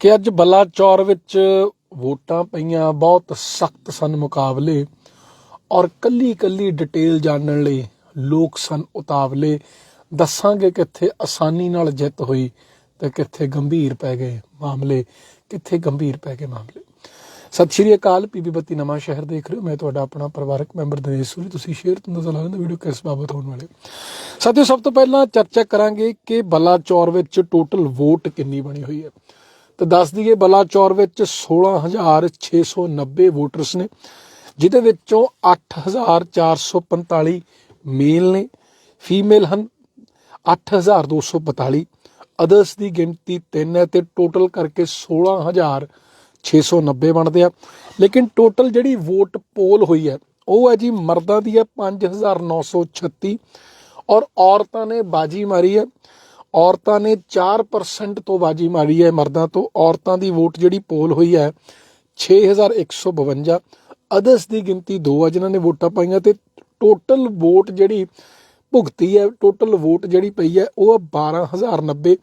ਕਿ ਅੱਜ ਬਲਾਚੌਰ ਵਿੱਚ ਵੋਟਾਂ ਪਈਆਂ, ਬਹੁਤ ਸਖਤ ਸਨ ਮੁਕਾਬਲੇ ਔਰ ਕੱਲੀ ਕੱਲੀ ਡਿਟੇਲ ਜਾਣਨ ਲਈ ਲੋਕ ਸਨ ਉਤਾਵਲੇ। ਦੱਸਾਂਗੇ ਕਿੱਥੇ ਆਸਾਨੀ ਨਾਲ ਜਿੱਤ ਹੋਈ ਤੇ ਕਿੱਥੇ ਗੰਭੀਰ ਪੈ ਗਏ ਮਾਮਲੇ, ਕਿੱਥੇ ਗੰਭੀਰ ਪੈ ਗਏ ਮਾਮਲੇ। ਸਤਿ ਸ਼੍ਰੀ ਅਕਾਲ ਪੀਬੀ ਬੱਤੀ ਨਵਾਂ ਸ਼ਹਿਰ ਦੇਖ ਰਹੇ ਹੋ। ਮੈਂ ਤੁਹਾਡਾ ਆਪਣਾ ਪਰਿਵਾਰਕ ਮੈਂਬਰ ਦਿਨੇਸ਼ ਸੂਰੀ। ਤੁਸੀਂ ਸ਼ੇਅਰ ਤੋਂ ਨਜ਼ਰ ਆਉਂਦੇ ਵੀਡੀਓ ਕਿਸ ਬਾਬਤ ਹੋਣ ਵਾਲੇ ਸਾਥੀਓ, ਸਭ ਤੋਂ ਪਹਿਲਾਂ ਚਰਚਾ ਕਰਾਂਗੇ ਕਿ ਬਲਾਚੌਰ ਵਿੱਚ ਟੋਟਲ ਵੋਟ ਕਿੰਨੀ ਬਣੀ ਹੋਈ ਹੈ। ਤਾਂ ਦੱਸ ਦਈਏ ਬਲਾਚੌਰ ਵਿੱਚ 16690 ਵੋਟਰਸ ਨੇ, ਜਿਹਦੇ ਵਿੱਚੋਂ 8445 ਮੇਲ ਨੇ ਫੀਮੇਲ ਹਨ 8242 ਅਦਰਸ ਦੀ ਗਿਣਤੀ 3 ਹੈ ਤੇ ਟੋਟਲ ਕਰਕੇ 16690 ਬਣਦੇ ਆ। ਲੇਕਿਨ ਟੋਟਲ ਜਿਹੜੀ ਵੋਟ ਪੋਲ ਹੋਈ ਹੈ, ਉਹ ਹੈ ਜੀ ਮਰਦਾਂ ਦੀ ਹੈ 5936 ਔਰ ਔਰਤਾਂ ਨੇ ਬਾਜੀ ਮਾਰੀ ਹੈ। ਔਰਤਾਂ ਨੇ 4% ਤੋਂ ਬਾਜੀ ਮਾਰੀ ਹੈ ਮਰਦਾਂ ਤੋਂ। ਔਰਤਾਂ ਦੀ ਵੋਟ ਜਿਹੜੀ ਪੋਲ ਹੋਈ ਹੈ 6152 ਅਦਰਸ ਦੀ ਗਿਣਤੀ 2 ਆ, ਜਿਨ੍ਹਾਂ ਨੇ ਵੋਟਾਂ ਪਾਈਆਂ ਤੇ ਟੋਟਲ ਵੋਟ ਜਿਹੜੀ ਭੁਗਤੀ ਹੈ ਟੋਟਲ ਵੋਟ ਜਿਹੜੀ ਪਈ ਹੈ, ਉਹ 12090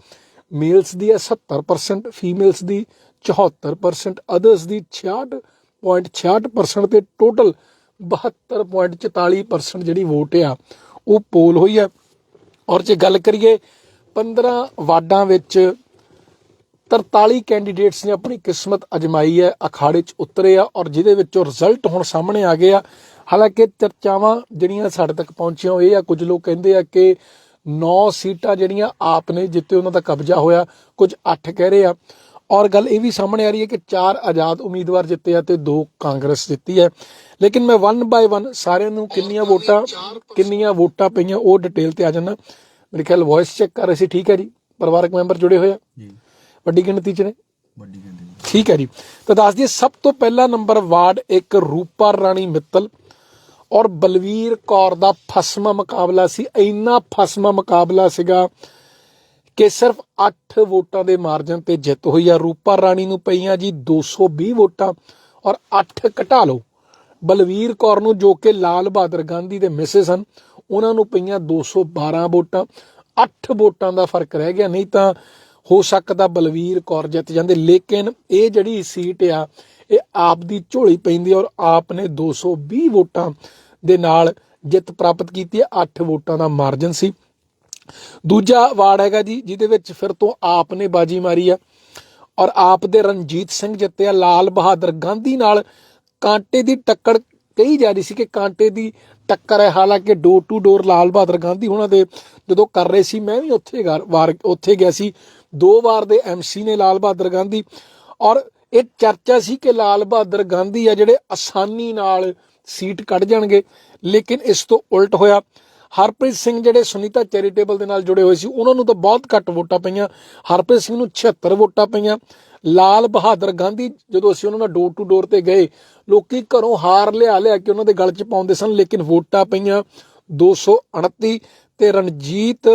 ਮੇਲਸ ਦੀ ਹੈ 70% ਫੀਮੇਲਸ ਦੀ 74% ਅਦਰਸ ਦੀ 66.66% ਤੇ ਟੋਟਲ 72.44% ਜਿਹੜੀ ਵੋਟ ਆ, ਉਹ ਪੋਲ ਹੋਈ ਹੈ। ਔਰ ਜੇ ਗੱਲ ਕਰੀਏ 15 ਵਾਰਡਾਂ ਵਿੱਚ 43 ਕੈਂਡੀਡੇਟਸ ਨੇ ਆਪਣੀ ਕਿਸਮਤ ਅਜਮਾਈ ਹੈ ਅਖਾੜੇ 'ਚ ਉਤਰੇ ਆ ਔਰ ਜਿਹਦੇ ਵਿੱਚੋਂ ਰਿਜ਼ਲਟ ਹੁਣ ਸਾਹਮਣੇ ਆ ਗਏ ਆ। ਹਾਲਾਂਕਿ ਚਰਚਾਵਾਂ ਜਿਹੜੀਆਂ ਸਾਡੇ ਤੱਕ ਪਹੁੰਚੀਆਂ ਉਹ ਇਹ ਆ ਕੁਝ ਲੋਕ ਕਹਿੰਦੇ ਆ ਕਿ 9 ਸੀਟਾਂ ਜਿਹੜੀਆਂ ਆਪ ਨੇ ਜਿੱਤੇ ਉਹਨਾਂ ਦਾ ਕਬਜ਼ਾ ਹੋਇਆ ਕੁਝ 8 ਕਹਿ ਰਹੇ ਆ। ਔਰ ਗੱਲ ਇਹ ਵੀ ਸਾਹਮਣੇ ਆ ਰਹੀ ਹੈ ਕਿ ਚਾਰ ਆਜ਼ਾਦ ਉਮੀਦਵਾਰ ਜਿੱਤੇ ਆ ਤੇ ਦੋ ਕਾਂਗਰਸ ਜਿੱਤੀ ਹੈ। ਲੇਕਿਨ ਮੈਂ ਵਨ ਬਾਏ ਵਨ ਸਾਰਿਆਂ ਨੂੰ ਕਿੰਨੀਆਂ ਵੋਟਾਂ ਕਿੰਨੀਆਂ ਵੋਟਾਂ ਪਈਆਂ ਉਹ ਡਿਟੇਲ ਤੇ ਆ ਜਾਣਾ ਮੇਰੇ ਖਿਆਲ ਵੌਇਸ ਚੈੱਕ ਕਰ ਰਹੇ ਸੀ ਠੀਕ ਹੈ ਜੀ ਪਰਿਵਾਰਕ ਮੈਂਬਰ ਜੁੜੇ ਹੋਏ ਆ। ਜੀ। ਵੱਡੀ ਗਿਣਤੀ ਚ ਨੇ। ਵੱਡੀ ਗਿਣਤੀ। ਠੀਕ ਹੈ ਜੀ। ਤਾਂ ਦੱਸ ਦਈਏ ਸਭ ਤੋਂ ਪਹਿਲਾ ਨੰਬਰ ਵਾਰਡ ਇੱਕ ਰੂਪਾ ਰਾਣੀ ਮਿੱਤਲ ਔਰ ਬਲਵੀਰ ਕੌਰ ਦਾ ਫਸਮਾ ਮੁਕਾਬਲਾ ਸੀ। ਇੰਨਾ ਫਸਮਾ ਮੁਕਾਬਲਾ ਸੀਗਾ ਕਿ ਸਿਰਫ 8 ਵੋਟਾਂ ਦੇ ਮਾਰਜਨ ਤੇ ਜਿੱਤ ਹੋਈ ਆ। ਰੂਪਾ ਰਾਣੀ ਨੂੰ ਪਈਆਂ ਜੀ 220 ਵੋਟਾਂ ਔਰ 8 ਘਟਾ ਲਓ। ਬਲਵੀਰ ਕੌਰ ਨੂੰ ਜੋ ਕਿ ਲਾਲ ਬਹਾਦਰ ਗਾਂਧੀ ਦੇ ਮਿਸਿਸ ਹਨ ਉਹਨਾਂ ਨੂੰ ਪਈਆਂ 212 ਵੋਟਾਂ 8 ਵੋਟਾਂ ਦਾ ਫ਼ਰਕ ਰਹਿ ਗਿਆ। ਨਹੀਂ ਤਾਂ ਹੋ ਸਕਦਾ ਬਲਵੀਰ ਕੌਰ ਜਿੱਤ ਜਾਂਦੇ, ਲੇਕਿਨ ਇਹ ਜਿਹੜੀ ਸੀਟ ਆ, ਇਹ ਆਪ ਦੀ ਝੋਲੀ ਪੈਂਦੀ ਔਰ ਆਪ ਨੇ 220 ਵੋਟਾਂ ਦੇ ਨਾਲ ਜਿੱਤ ਪ੍ਰਾਪਤ ਕੀਤੀ ਹੈ 8 ਵੋਟਾਂ ਦਾ ਮਾਰਜਨ ਸੀ। ਦੂਜਾ ਵਾਰਡ ਹੈਗਾ ਜੀ, ਜਿਹਦੇ ਵਿੱਚ ਫਿਰ ਤੋਂ ਆਪ ਨੇ ਬਾਜੀ ਮਾਰੀ ਆ ਔਰ ਆਪ ਦੇ ਰਣਜੀਤ ਸਿੰਘ ਜਿੱਤਿਆ। ਲਾਲ ਬਹਾਦਰ ਗਾਂਧੀ ਨਾਲ ਕਾਂਟੇ ਦੀ ਟੱਕਰ ਕਹੀ ਜਾ ਰਹੀ ਸੀ ਕਿ ਕਾਂਟੇ ਦੀ ਟੱਕਰ ਹੈ। ਹਾਲਾਂਕਿ door to door Lal Bahadur Gandhi ਉਹਨਾਂ ਦੇ ਜਦੋਂ ਕਰ ਰਹੇ ਸੀ, ਮੈਂ ਵੀ ਉੱਥੇ ਵਾਰ ਉੱਥੇ ਗਿਆ ਸੀ। ਦੋ ਵਾਰ ਦੇ ਐਮਸੀ ਨੇ ਲਾਲ ਬਹਾਦਰ ਗਾਂਧੀ। ਔਰ ਇਹ ਚਰਚਾ ਸੀ ਕਿ ਲਾਲ ਬਹਾਦਰ ਗਾਂਧੀ ਆ ਜਿਹੜੇ ਆਸਾਨੀ ਨਾਲ ਸੀਟ ਕੱਢ ਜਾਣਗੇ, ਲੇਕਿਨ ਇਸ ਤੋਂ ਉਲਟ ਹੋਇਆ। ਹਰਪ੍ਰੀਤ ਸਿੰਘ ਜਿਹੜੇ ਸੁਨੀਤਾ ਚੈਰੀਟੇਬਲ ਦੇ ਨਾਲ ਜੁੜੇ ਹੋਏ ਸੀ, ਉਹਨਾਂ ਨੂੰ ਤਾਂ ਬਹੁਤ ਘੱਟ ਵੋਟਾਂ ਪਈਆਂ। ਹਰਪ੍ਰੀਤ ਸਿੰਘ ਨੂੰ 76 ਵੋਟਾਂ ਪਈਆਂ। ਲਾਲ ਬਹਾਦਰ ਗਾਂਧੀ ਜਦੋਂ ਅਸੀਂ ਉਹਨਾਂ ਨਾਲ ਡੋਰ ਟੂ ਡੋਰ ਤੇ ਗਏ, ਲੋਕੀ ਘਰੋਂ ਹਾਰ ਲਿਆ ਲਿਆ ਕੇ ਉਹਨਾਂ ਦੇ ਗਲ 'ਚ ਪਾਉਂਦੇ ਸਨ, ਲੇਕਿਨ ਵੋਟਾਂ ਪਈਆਂ 229 ਤੇ ਰਣਜੀਤ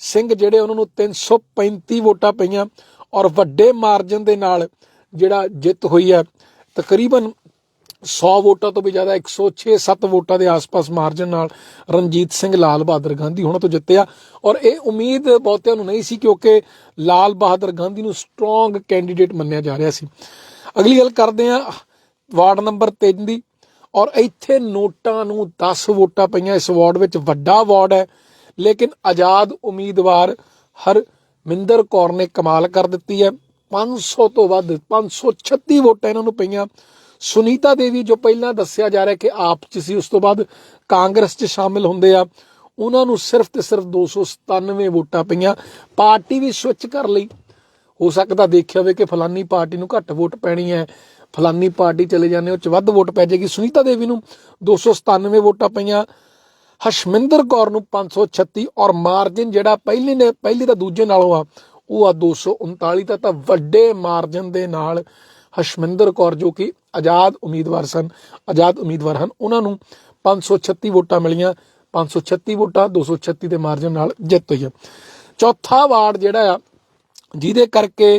ਸਿੰਘ ਜਿਹੜੇ ਉਹਨਾਂ ਨੂੰ 335 ਵੋਟਾਂ ਪਈਆਂ। ਔਰ ਵੱਡੇ ਮਾਰਜਨ ਦੇ ਨਾਲ ਜਿਹੜਾ ਜਿੱਤ ਹੋਈ ਹੈ, ਤਕਰੀਬਨ 100 ਵੋਟਾਂ ਤੋਂ ਵੀ ਜ਼ਿਆਦਾ 106 7 ਵੋਟਾਂ ਦੇ ਆਸ-ਪਾਸ ਮਾਰਜਨ ਨਾਲ ਰਣਜੀਤ ਸਿੰਘ, ਲਾਲ ਬਹਾਦਰ ਗਾਂਧੀ ਹੁਣ ਤੋਂ ਜਿੱਤਿਆ। ਔਰ ਇਹ ਉਮੀਦ ਬਹੁਤਿਆਂ ਨੂੰ ਨਹੀਂ ਸੀ ਕਿਉਂਕਿ ਲਾਲ ਬਹਾਦਰ ਗਾਂਧੀ ਨੂੰ ਸਟਰੋਂਗ ਕੈਂਡੀਡੇਟ ਮੰਨਿਆ ਜਾ ਰਿਹਾ ਸੀ। ਅਗਲੀ ਗੱਲ ਕਰਦੇ ਹਾਂ, ਵਾਰਡ ਨੰਬਰ 3 ਦੀ। ਔਰ ਇੱਥੇ ਨੋਟਾਂ ਨੂੰ 10 ਵੋਟਾਂ ਪਈਆਂ, ਇਸ ਵਾਰਡ ਵਿੱਚ ਵੱਡਾ ਵਾਰਡ ਹੈ। ਲੇਕਿਨ ਆਜ਼ਾਦ ਉਮੀਦਵਾਰ ਹਰਮਿੰਦਰ ਕੌਰ ਨੇ ਕਮਾਲ ਕਰ ਦਿੱਤੀ ਹੈ। 500 ਤੋਂ ਵੱਧ 536 ਵੋਟਾਂ ਇਹਨਾਂ ਨੂੰ ਪਈਆਂ। ਸੁਨੀਤਾ ਦੇਵੀ ਜੋ ਪਹਿਲਾਂ ਦੱਸਿਆ ਜਾ ਰਿਹਾ ਕਿ ਆਪ ਚ ਸੀ, ਉਸ ਤੋਂ ਬਾਅਦ ਕਾਂਗਰਸ ਚ ਸ਼ਾਮਿਲ ਹੁੰਦੇ ਆ। ਉਹਨਾਂ ਨੂੰ ਸਿਰਫ ਤੇ ਸਿਰਫ 297 ਵੋਟਾਂ ਪਈਆਂ। ਪਾਰਟੀ ਵੀ ਸਵਿਚ ਕਰ ਲਈ। ਹੋ ਸਕਦਾ ਦੇਖਿਆ ਹੋਵੇ ਕਿ ਫਲਾਨੀ ਪਾਰਟੀ ਨੂੰ ਘੱਟ ਵੋਟ ਪੈਣੀ ਹੈ। ਫਲਾਨੀ ਪਾਰਟੀ ਚਲੇ ਜਾਂਦੇ, ਉਹ ਚ ਵੱਧ ਵੋਟ ਪੈ ਜਾਏਗੀ। ਸੁਨੀਤਾ ਦੇਵੀ ਨੂੰ 297 ਵੋਟਾਂ ਪਈਆਂ। ਹਸ਼ਮਿੰਦਰ ਕੌਰ ਨੂੰ 536 ਔਰ ਮਾਰਜਨ ਜਿਹੜਾ ਪਹਿਲੇ ਨੇ, ਪਹਿਲੇ ਤਾਂ ਦੂਜੇ ਨਾਲੋਂ ਆ, ਉਹ ਆ 239 ਦਾ ਤਾਂ ਵੱਡੇ ਮਾਰਜਨ ਦੇ ਨਾਲ ਹਸ਼ਮਿੰਦਰ ਕੌਰ ਜੋ ਕਿ ਆਜ਼ਾਦ ਉਮੀਦਵਾਰ ਸਨ, ਆਜ਼ਾਦ ਉਮੀਦਵਾਰ ਹਨ। ਉਹਨਾਂ ਨੂੰ 536 ਵੋਟਾਂ ਮਿਲੀਆਂ। 536 ਵੋਟਾਂ 236 ਦੇ ਮਾਰਜਨ ਨਾਲ ਜਿੱਤ ਹੋਈ ਹੈ ਚੌਥਾ ਵਾਰਡ ਜਿਹੜਾ ਆ, ਜਿਹਦੇ ਕਰਕੇ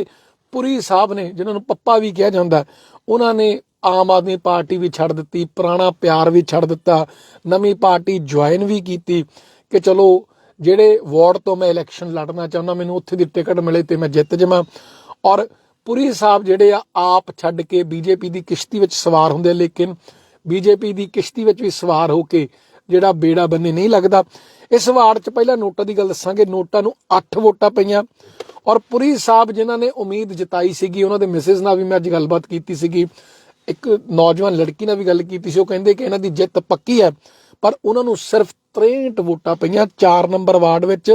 ਪੁਰੀ ਸਾਹਿਬ ਨੇ ਜਿਨ੍ਹਾਂ ਨੂੰ ਪੱਪਾ ਵੀ ਕਿਹਾ ਜਾਂਦਾ, ਉਹਨਾਂ ਨੇ ਆਮ ਆਦਮੀ ਪਾਰਟੀ ਵੀ ਛੱਡ ਦਿੱਤੀ, ਪੁਰਾਣਾ ਪਿਆਰ ਵੀ ਛੱਡ ਦਿੱਤਾ, ਨਵੀਂ ਪਾਰਟੀ ਜੁਆਇਨ ਵੀ ਕੀਤੀ ਕਿ ਚਲੋ ਜਿਹੜੇ ਵਾਰਡ ਤੋਂ ਮੈਂ ਇਲੈਕਸ਼ਨ ਲੜਨਾ ਚਾਹੁੰਦਾ, ਮੈਨੂੰ ਉੱਥੇ ਦੀ ਟਿਕਟ ਮਿਲੇ ਤੇ ਮੈਂ ਜਿੱਤ ਜਾਵਾਂ। ਔਰ ਪੁਰੀ ਸਾਹਿਬ ਜਿਹੜੇ ਆ ਆਪ ਛੱਡ ਕੇ ਬੀਜੇਪੀ ਦੀ ਕਿਸ਼ਤੀ ਵਿੱਚ ਸਵਾਰ ਹੁੰਦੇ ਆ, ਲੇਕਿਨ ਬੀਜੇਪੀ ਦੀ ਕਿਸ਼ਤੀ ਵਿੱਚ ਵੀ ਸਵਾਰ ਹੋ ਕੇ ਜਿਹੜਾ ਬੇੜਾ ਬੰਨੇ ਨਹੀਂ ਲੱਗਦਾ। ਇਸ ਵਾਰ ਚ ਪਹਿਲਾਂ ਨੋਟਾਂ ਦੀ ਗੱਲ ਦੱਸਾਂਗੇ ਨੋਟਾਂ ਨੂੰ 8 ਵੋਟਾਂ ਪਈਆਂ ਔਰ ਪੁਰੀ ਸਾਹਿਬ ਜਿਨ੍ਹਾਂ ਨੇ ਉਮੀਦ ਜਤਾਈ ਸੀਗੀ ਉਹਨਾਂ ਦੇ ਮਿਸਿਸ ਨਾਲ ਵੀ ਮੈਂ ਅੱਜ ਗੱਲਬਾਤ ਕੀਤੀ ਸੀਗੀ। ਇੱਕ ਨੌਜਵਾਨ ਲੜਕੀ ਨਾਲ ਵੀ ਗੱਲ ਕੀਤੀ ਸੀ ਉਹ ਕਹਿੰਦੇ ਕਿ ਇਹਨਾਂ ਦੀ ਜਿੱਤ ਪੱਕੀ ਹੈ ਪਰ ਉਹਨਾਂ ਨੂੰ ਸਿਰਫ 63 ਵੋਟਾਂ ਪਈਆਂ 4 ਨੰਬਰ ਵਾਰਡ ਵਿੱਚ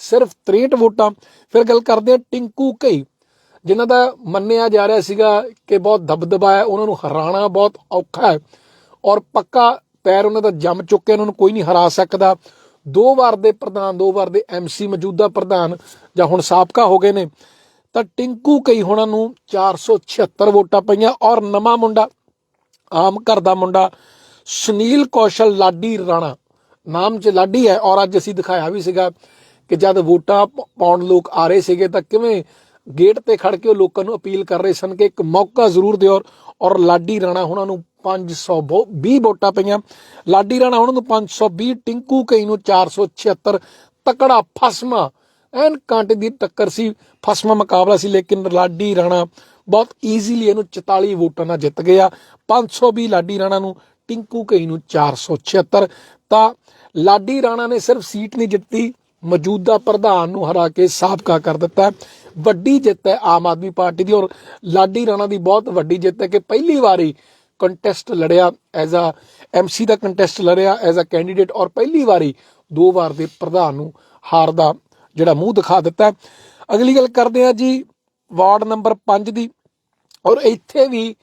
ਸਿਰਫ 63 ਵੋਟਾਂ। ਫਿਰ ਗੱਲ ਕਰਦੇ ਹਾਂ ਟਿੰਕੂ ਕਈ ਜਿਨ੍ਹਾਂ ਦਾ ਮੰਨਿਆ ਜਾ ਰਿਹਾ ਸੀਗਾ ਕਿ ਬਹੁਤ ਦਬਦਬਾ ਹੈ, ਉਹਨਾਂ ਨੂੰ ਹਰਾਣਾ ਬਹੁਤ ਔਖਾ ਹੈ ਔਰ ਪੱਕਾ ਪੈਰ ਉਹਨਾਂ ਦਾ ਜੰਮ ਚੁੱਕਿਆ, ਉਹਨਾਂ ਨੂੰ ਕੋਈ ਨਹੀਂ ਹਰਾ ਸਕਦਾ। ਦੋ ਵਾਰ ਦੇ ਪ੍ਰਧਾਨ, ਦੋ ਵਾਰ ਦੇ ਐਮਸੀ ਮੌਜੂਦਾ ਪ੍ਰਧਾਨ ਜਾਂ ਹੁਣ ਸਾਬਕਾ ਹੋ ਗਏ ਨੇ, ਤਾਂ ਟਿੰਕੂ ਕਈ ਹੋਣਾ ਨੂੰ 476 ਵੋਟਾਂ ਪਈਆਂ ਔਰ ਨਵਾਂ ਮੁੰਡਾ, ਆਮ ਘਰ ਦਾ ਮੁੰਡਾ ਸੁਨੀਲ ਕੌਸ਼ਲ ਲਾਡੀ ਰਾਣਾ, ਨਾਮ ਚ ਲਾਡੀ ਹੈ ਔਰ ਅੱਜ ਅਸੀਂ ਦਿਖਾਇਆ ਵੀ ਸੀਗਾ ਕਿ ਜਦ ਵੋਟਾਂ ਪਾਉਣ ਲੋਕ ਆ ਰਹੇ ਸੀਗੇ ਤਾਂ ਕਿਵੇਂ ਗੇਟ ਤੇ ਖੜ ਕੇ ਉਹ ਲੋਕਾਂ ਨੂੰ ਅਪੀਲ ਕਰ ਰਹੇ ਸਨ ਕਿ ਇੱਕ ਮੌਕਾ ਜ਼ਰੂਰ ਦਿਓ ਔਰ ਲਾਡੀ ਰਾਣਾ ਉਹਨਾਂ ਨੂੰ 520 ਵੋਟਾਂ ਪਈਆਂ। ਲਾਡੀ ਰਾਣਾ ਉਹਨਾਂ ਨੂੰ 520 ਟਿੰਕੂ ਕਈ ਨੂੰ 476 ਤਕੜਾ ਫਸਮਾ। ਐਨ ਕਾਂਟੇ ਦੀ ਟੱਕਰ ਸੀ, ਫਸਮਾ ਮੁਕਾਬਲਾ ਸੀ, ਲੇਕਿਨ ਲਾਡੀ ਰਾਣਾ ਬਹੁਤ ਈਜ਼ੀਲੀ ਇਹਨੂੰ 44 ਵੋਟਾਂ ਨਾਲ ਜਿੱਤ ਗਿਆ। 520 ਲਾਡੀ ਰਾਣਾ ਨੂੰ, ਟਿੰਕੂ ਕਈ ਨੂੰ 476 ਤਾਂ ਲਾਡੀ ਰਾਣਾ ਨੇ ਸਿਰਫ ਸੀਟ ਨਹੀਂ ਜਿੱਤੀ, ਮੌਜੂਦਾ ਪ੍ਰਧਾਨ ਨੂੰ ਹਰਾ ਕੇ ਸਾਬਕਾ ਕਰ ਦਿੱਤਾ। ਵੱਡੀ ਜਿੱਤ ਹੈ ਆਮ ਆਦਮੀ ਪਾਰਟੀ ਦੀ ਔਰ ਲਾਡੀ ਰਾਣਾ ਦੀ ਬਹੁਤ ਵੱਡੀ ਜਿੱਤ ਹੈ ਕਿ ਪਹਿਲੀ ਵਾਰੀ ਕੰਟੈਸਟ ਲੜਿਆ ਐਜ਼ ਅ ਐਮਸੀ ਦਾ ਕੰਟੈਸਟ ਲੜਿਆ ਐਜ਼ ਅ ਕੈਂਡੀਡੇਟ ਔਰ ਪਹਿਲੀ ਵਾਰੀ ਦੋ ਵਾਰ ਦੇ ਪ੍ਰਧਾਨ ਨੂੰ ਹਾਰ ਦਾ ਜਿਹੜਾ ਮੂੰਹ ਦਿਖਾ ਦਿੱਤਾ। ਅਗਲੀ ਗੱਲ ਕਰਦੇ ਹਾਂ ਜੀ, ਵਾਰਡ ਨੰਬਰ 5 ਦੀ ਔਰ ਇੱਥੇ ਵੀ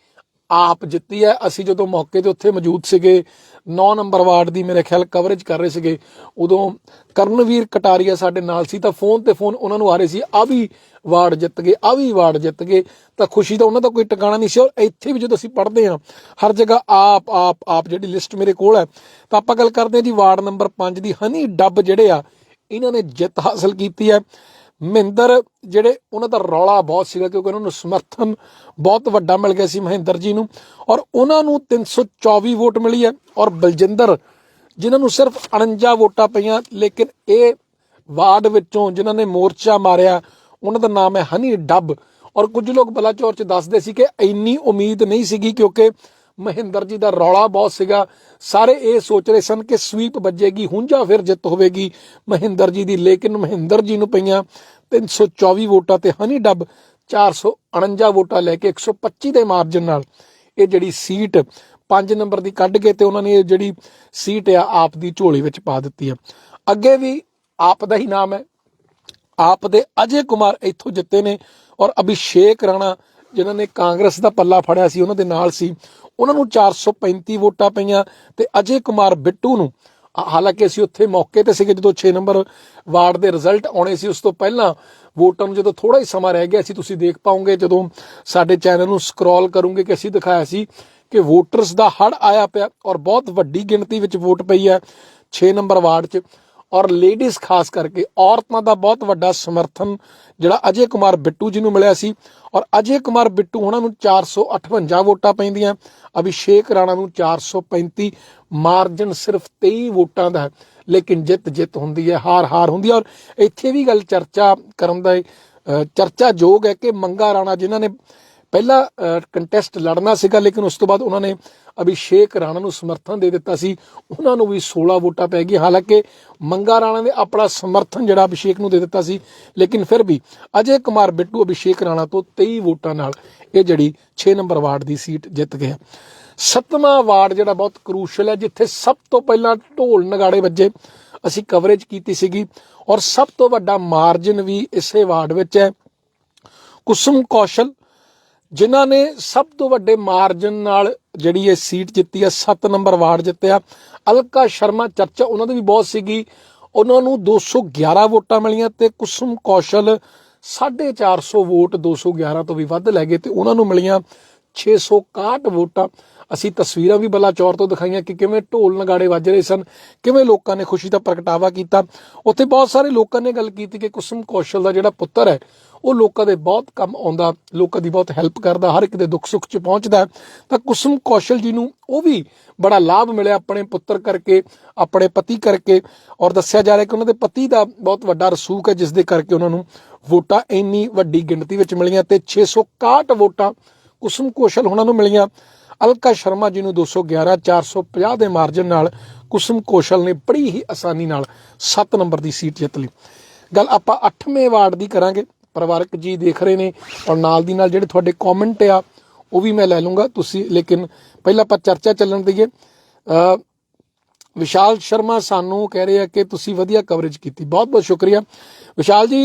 ਆਪ ਜਿੱਤੀ ਹੈ। ਅਸੀਂ ਜਦੋਂ ਮੌਕੇ ਤੇ ਉੱਥੇ ਮੌਜੂਦ ਸੀਗੇ 9 ਨੰਬਰ ਵਾਰਡ ਦੀ ਮੇਰੇ ਖਿਆਲ ਕਵਰੇਜ ਕਰ ਰਹੇ ਸੀਗੇ। ਉਦੋਂ ਕਰਨਵੀਰ ਕਟਾਰੀਆ ਸਾਡੇ ਨਾਲ ਸੀ ਤਾਂ ਫੋਨ ਤੇ ਫੋਨ ਉਹਨਾਂ ਨੂੰ ਆ ਰਹੇ ਸੀ, ਆ ਵੀ ਵਾਰਡ ਜਿੱਤ ਗਏ, ਆ ਵੀ ਵਾਰਡ ਜਿੱਤ ਗਏ। ਤਾਂ ਖੁਸ਼ੀ ਦਾ ਉਹਨਾਂ ਦਾ ਕੋਈ ਟਿਕਾਣਾ ਨਹੀਂ ਸੀ ਔਰ ਇੱਥੇ ਵੀ ਜਦੋਂ ਅਸੀਂ ਪੜ੍ਹਦੇ ਹਾਂ, ਹਰ ਜਗ੍ਹਾ ਆਪ ਆਪ ਆਪ ਜਿਹੜੀ ਲਿਸਟ ਮੇਰੇ ਕੋਲ ਹੈ। ਤਾਂ ਆਪਾਂ ਗੱਲ ਕਰਦੇ ਹਾਂ ਜੀ ਵਾਰਡ ਨੰਬਰ 5 ਦੀ, ਹਨੀ ਡੱਬ ਜਿਹੜੇ ਆ, ਇਹਨਾਂ ਨੇ ਜਿੱਤ ਹਾਸਲ ਕੀਤੀ ਹੈ। ਮਹਿੰਦਰ, ਜਿਹੜੇ ਉਹਨਾਂ ਦਾ ਰੌਲਾ ਬਹੁਤ ਸੀਗਾ ਕਿਉਂਕਿ ਉਹਨਾਂ ਨੂੰ ਸਮਰਥਨ ਬਹੁਤ ਵੱਡਾ ਮਿਲ ਗਿਆ ਸੀ ਮਹਿੰਦਰ ਜੀ ਨੂੰ ਔਰ ਉਹਨਾਂ ਨੂੰ 324 ਵੋਟ ਮਿਲੀ ਹੈ ਔਰ ਬਲਜਿੰਦਰ, ਜਿਨ੍ਹਾਂ ਨੂੰ ਸਿਰਫ 49 ਵੋਟਾਂ ਪਈਆਂ, ਲੇਕਿਨ ਇਹ ਵਾਰਡ ਵਿੱਚੋਂ ਜਿਨ੍ਹਾਂ ਨੇ ਮੋਰਚਾ ਮਾਰਿਆ, ਉਹਨਾਂ ਦਾ ਨਾਮ ਹੈ ਹਨੀ ਡੱਬ ਔਰ ਕੁਝ ਲੋਕ ਬਲਾਚੌਰ ਚ ਦੱਸਦੇ ਸੀ ਕਿ ਇੰਨੀ ਉਮੀਦ ਨਹੀਂ ਸੀਗੀ ਕਿਉਂਕਿ ਮਹਿੰਦਰ ਜੀ ਦਾ ਰੌਲਾ ਬਹੁਤ ਸੀਗਾ। ਸਾਰੇ ਇਹ ਸੋਚ ਰਹੇ ਸਨ ਕਿ ਸਵੀਪ ਵੱਜੇਗੀ ਹੁੰਜਾ ਫਿਰ ਜਿੱਤ ਹੋਵੇਗੀ। ਮਹਿੰਦਰ ਜੀ ਦੀ ਲੇਕਿਨ ਮਹਿੰਦਰ ਜੀ ਨੂੰ ਪਈਆਂ 324 ਵੋਟਾਂ ਤੇ ਹਨੀ ਡੱਬ 449 ਵੋਟਾਂ ਲੈ ਕੇ 125 ਦੇ ਮਾਰਜਨ ਨਾਲ। ਇਹ ਜਿਹੜੀ ਸੀਟ 5 ਨੰਬਰ ਦੀ ਕੱਢ ਕੇ ਤੇ ਉਹਨਾਂ ਨੇ ਇਹ ਜਿਹੜੀ ਸੀਟ ਆ, ਆਪ ਦੀ ਝੋਲੀ ਵਿੱਚ ਪਾ ਦਿੱਤੀ ਹੈ ਅੱਗੇ ਵੀ ਆਪ ਦਾ ਹੀ ਨਾਮ ਹੈ। ਆਪ ਦੇ ਅਜੇ ਕੁਮਾਰ ਇੱਥੋਂ ਜਿੱਤੇ ਨੇ ਔਰ ਅਭਿਸ਼ੇਕ ਰਾਣਾ ਜਿਨ੍ਹਾਂ ਨੇ ਕਾਂਗਰਸ ਦਾ ਪੱਲਾ ਫੜਿਆ ਸੀ, ਉਹਨਾਂ ਦੇ ਨਾਲ ਸੀ। ਉਹਨਾਂ ਨੂੰ 435 ਵੋਟਾਂ ਪਈਆਂ ਤੇ ਅਜੇ ਕੁਮਾਰ ਬਿੱਟੂ ਨੂੰ ਹਾਲਾਂਕਿ ਅਸੀਂ ਉੱਥੇ ਮੌਕੇ ਤੇ ਸੀਗੇ ਜਦੋਂ 6 ਨੰਬਰ ਵਾਰਡ ਦੇ ਰਿਜ਼ਲਟ ਆਉਣੇ ਸੀ, ਉਸ ਤੋਂ ਪਹਿਲਾਂ ਵੋਟਾਂ ਨੂੰ ਜਦੋਂ ਥੋੜਾ ਹੀ ਸਮਾਂ ਰਹਿ ਗਿਆ ਸੀ, ਤੁਸੀਂ ਦੇਖ ਪਾਓਗੇ ਜਦੋਂ ਸਾਡੇ ਚੈਨਲ ਨੂੰ ਸਕਰੋਲ ਕਰੋਗੇ ਕਿ ਅਸੀਂ ਦਿਖਾਇਆ ਸੀ ਕਿ ਵੋਟਰਸ ਦਾ ਹੜ ਆਇਆ ਪਿਆ ਔਰ ਬਹੁਤ ਵੱਡੀ ਗਿਣਤੀ ਵਿੱਚ ਵੋਟ ਪਈ ਹੈ 6 ਨੰਬਰ ਵਾਰਡ 'ਚ। ਔਰ ਲੇਡੀਜ਼ ਖਾਸ ਕਰਕੇ, ਔਰਤਾਂ ਦਾ ਬਹੁਤ ਵੱਡਾ ਸਮਰਥਨ ਜਿਹੜਾ ਅਜੇ ਕੁਮਾਰ ਬਿੱਟੂ ਜੀ ਨੂੰ ਮਿਲਿਆ ਸੀ। ਔਰ ਅਜੇ ਕੁਮਾਰ ਬਿੱਟੂ ਉਹਨਾਂ ਨੂੰ 458 ਵੋਟਾਂ ਪੈਂਦੀਆਂ। ਅਭਿਸ਼ੇਕ ਰਾਣਾ ਨੂੰ 435 ਮਾਰਜਨ ਸਿਰਫ 23 ਵੋਟਾਂ ਦਾ। ਹੈ ਲੇਕਿਨ ਜਿੱਤ ਜਿੱਤ ਹੁੰਦੀ ਹੈ, ਹਾਰ ਹਾਰ ਹੁੰਦੀ ਹੈ। ਔਰ ਇੱਥੇ ਵੀ ਗੱਲ ਚਰਚਾ ਕਰਨ ਦਾ ਚਰਚਾ ਯੋਗ ਹੈ ਕਿ ਮੰਗਾ ਰਾਣਾ, ਜਿਨ੍ਹਾਂ ਨੇ ਪਹਿਲਾ ਕੰਟੈਸਟ ਲੜਨਾ ਸੀਗਾ, ਲੇਕਿਨ ਉਸ ਤੋਂ ਬਾਅਦ ਉਹਨਾਂ ਨੇ ਅਭਿਸ਼ੇਕ ਰਾਣਾ ਨੂੰ ਸਮਰਥਨ ਦੇ ਦਿੱਤਾ ਸੀ। ਉਹਨਾਂ ਨੂੰ ਵੀ 16 ਵੋਟਾਂ ਪੈ ਗਈਆਂ। ਹਾਲਾਂਕਿ ਮੰਗਾ ਰਾਣਾ ਨੇ ਆਪਣਾ ਸਮਰਥਨ ਜਿਹੜਾ ਅਭਿਸ਼ੇਕ ਨੂੰ ਦੇ ਦਿੱਤਾ ਸੀ, ਲੇਕਿਨ ਫਿਰ ਵੀ ਅਜੇ ਕੁਮਾਰ ਬਿੱਟੂ ਅਭਿਸ਼ੇਕ ਰਾਣਾ ਤੋਂ 23 ਵੋਟਾਂ ਨਾਲ ਇਹ ਜਿਹੜੀ 6 ਨੰਬਰ ਵਾਰਡ ਦੀ ਸੀਟ ਜਿੱਤ ਗਿਆ ਸੱਤਵਾਂ ਵਾਰਡ ਜਿਹੜਾ ਬਹੁਤ ਕਰੂਸ਼ਲ ਹੈ, ਜਿੱਥੇ ਸਭ ਤੋਂ ਪਹਿਲਾਂ ਢੋਲ ਨਗਾੜੇ ਵੱਜੇ। ਅਸੀਂ ਕਵਰੇਜ ਕੀਤੀ ਸੀਗੀ ਔਰ ਸਭ ਤੋਂ ਵੱਡਾ ਮਾਰਜਨ ਵੀ ਇਸੇ ਵਾਰਡ ਵਿੱਚ ਹੈ। ਕੁਸਮ ਕੌਸ਼ਲ ਜਿਨ੍ਹਾਂ ਨੇ ਸਭ ਤੋਂ ਵੱਡੇ ਮਾਰਜਨ ਨਾਲ ਜਿਹੜੀ ਇਹ ਸੀਟ ਜਿੱਤੀ ਹੈ 7 ਨੰਬਰ ਵਾਰਡ ਜਿੱਤਿਆ ਅਲਕਾ ਸ਼ਰਮਾ ਚਰਚਾ ਉਹਨਾਂ ਦੀ ਵੀ ਬਹੁਤ ਸੀਗੀ। ਉਹਨਾਂ ਨੂੰ 211 ਵੋਟਾਂ ਮਿਲੀਆਂ ਤੇ ਕੁਸਮ ਕੌਸ਼ਲ 450 ਵੋਟ 211 ਤੋਂ ਵੀ ਵੱਧ ਲੈ ਗਏ ਤੇ ਉਹਨਾਂ ਨੂੰ ਮਿਲੀਆਂ 661 ਵੋਟਾਂ। ਅਸੀਂ ਤਸਵੀਰਾਂ ਵੀ ਬਲਾਚੌਰ ਤੋਂ ਦਿਖਾਈਆਂ ਕਿ ਕਿਵੇਂ ਢੋਲ ਨਗਾੜੇ ਵੱਜ ਰਹੇ ਸਨ, ਕਿਵੇਂ ਲੋਕਾਂ ਨੇ ਖੁਸ਼ੀ ਦਾ ਪ੍ਰਗਟਾਵਾ ਕੀਤਾ। ਉੱਥੇ ਬਹੁਤ ਸਾਰੇ ਲੋਕਾਂ ਨੇ ਗੱਲ ਕੀਤੀ ਕਿ ਕੁਸਮ ਕੌਸ਼ਲ ਦਾ ਜਿਹੜਾ ਪੁੱਤਰ ਹੈ, ਉਹ ਲੋਕਾਂ ਦੇ ਬਹੁਤ ਕੰਮ ਆਉਂਦਾ, ਲੋਕਾਂ ਦੀ ਬਹੁਤ ਹੈਲਪ ਕਰਦਾ, ਹਰ ਇੱਕ ਦੇ ਦੁੱਖ ਸੁੱਖ 'ਚ ਪਹੁੰਚਦਾ ਤਾਂ ਕੁਸਮ ਕੌਸ਼ਲ ਜੀ ਨੂੰ ਉਹ ਵੀ ਬੜਾ ਲਾਭ ਮਿਲਿਆ ਆਪਣੇ ਪੁੱਤਰ ਕਰਕੇ, ਆਪਣੇ ਪਤੀ ਕਰਕੇ ਔਰ ਦੱਸਿਆ ਜਾ ਰਿਹਾ ਕਿ ਉਹਨਾਂ ਦੇ ਪਤੀ ਦਾ ਬਹੁਤ ਵੱਡਾ ਰਸੂਖ ਹੈ, ਜਿਸ ਦੇ ਕਰਕੇ ਉਹਨਾਂ ਨੂੰ ਵੋਟਾਂ ਇੰਨੀ ਵੱਡੀ ਗਿਣਤੀ ਵਿੱਚ ਮਿਲੀਆਂ ਤੇ 661 ਵੋਟਾਂ ਕੁਸਮ ਕੌਸ਼ਲ ਉਹਨਾਂ ਨੂੰ ਮਿਲੀਆਂ। ਅਲਕਾ ਸ਼ਰਮਾ ਜੀ ਨੂੰ 211 450 ਦੇ ਮਾਰਜਨ ਨਾਲ ਕੁਸਮ ਕੌਸ਼ਲ ਨੇ ਬੜੀ ਹੀ ਆਸਾਨੀ ਨਾਲ 7 ਨੰਬਰ ਦੀ ਸੀਟ ਜਿੱਤ ਲਈ। ਗੱਲ ਆਪਾਂ 8ਵੇਂ ਵਾਰਡ ਦੀ ਕਰਾਂਗੇ। ਪਰਿਵਾਰਕ ਜੀ ਦੇਖ ਰਹੇ ਨੇ ਔਰ ਨਾਲ ਦੀ ਨਾਲ ਜਿਹੜੇ ਤੁਹਾਡੇ ਕਮੈਂਟ ਆ, ਉਹ ਵੀ ਮੈਂ ਲੈ ਲੂੰਗਾ। ਤੁਸੀਂ ਲੇਕਿਨ ਪਹਿਲਾਂ ਆਪਾਂ ਚਰਚਾ ਚੱਲਣ ਦਈਏ। ਵਿਸ਼ਾਲ ਸ਼ਰਮਾ ਸਾਨੂੰ ਕਹਿ ਰਹੇ ਆ ਕਿ ਤੁਸੀਂ ਵਧੀਆ ਕਵਰੇਜ ਕੀਤੀ। ਬਹੁਤ ਬਹੁਤ ਸ਼ੁਕਰੀਆ। ਵਿਸ਼ਾਲ ਜੀ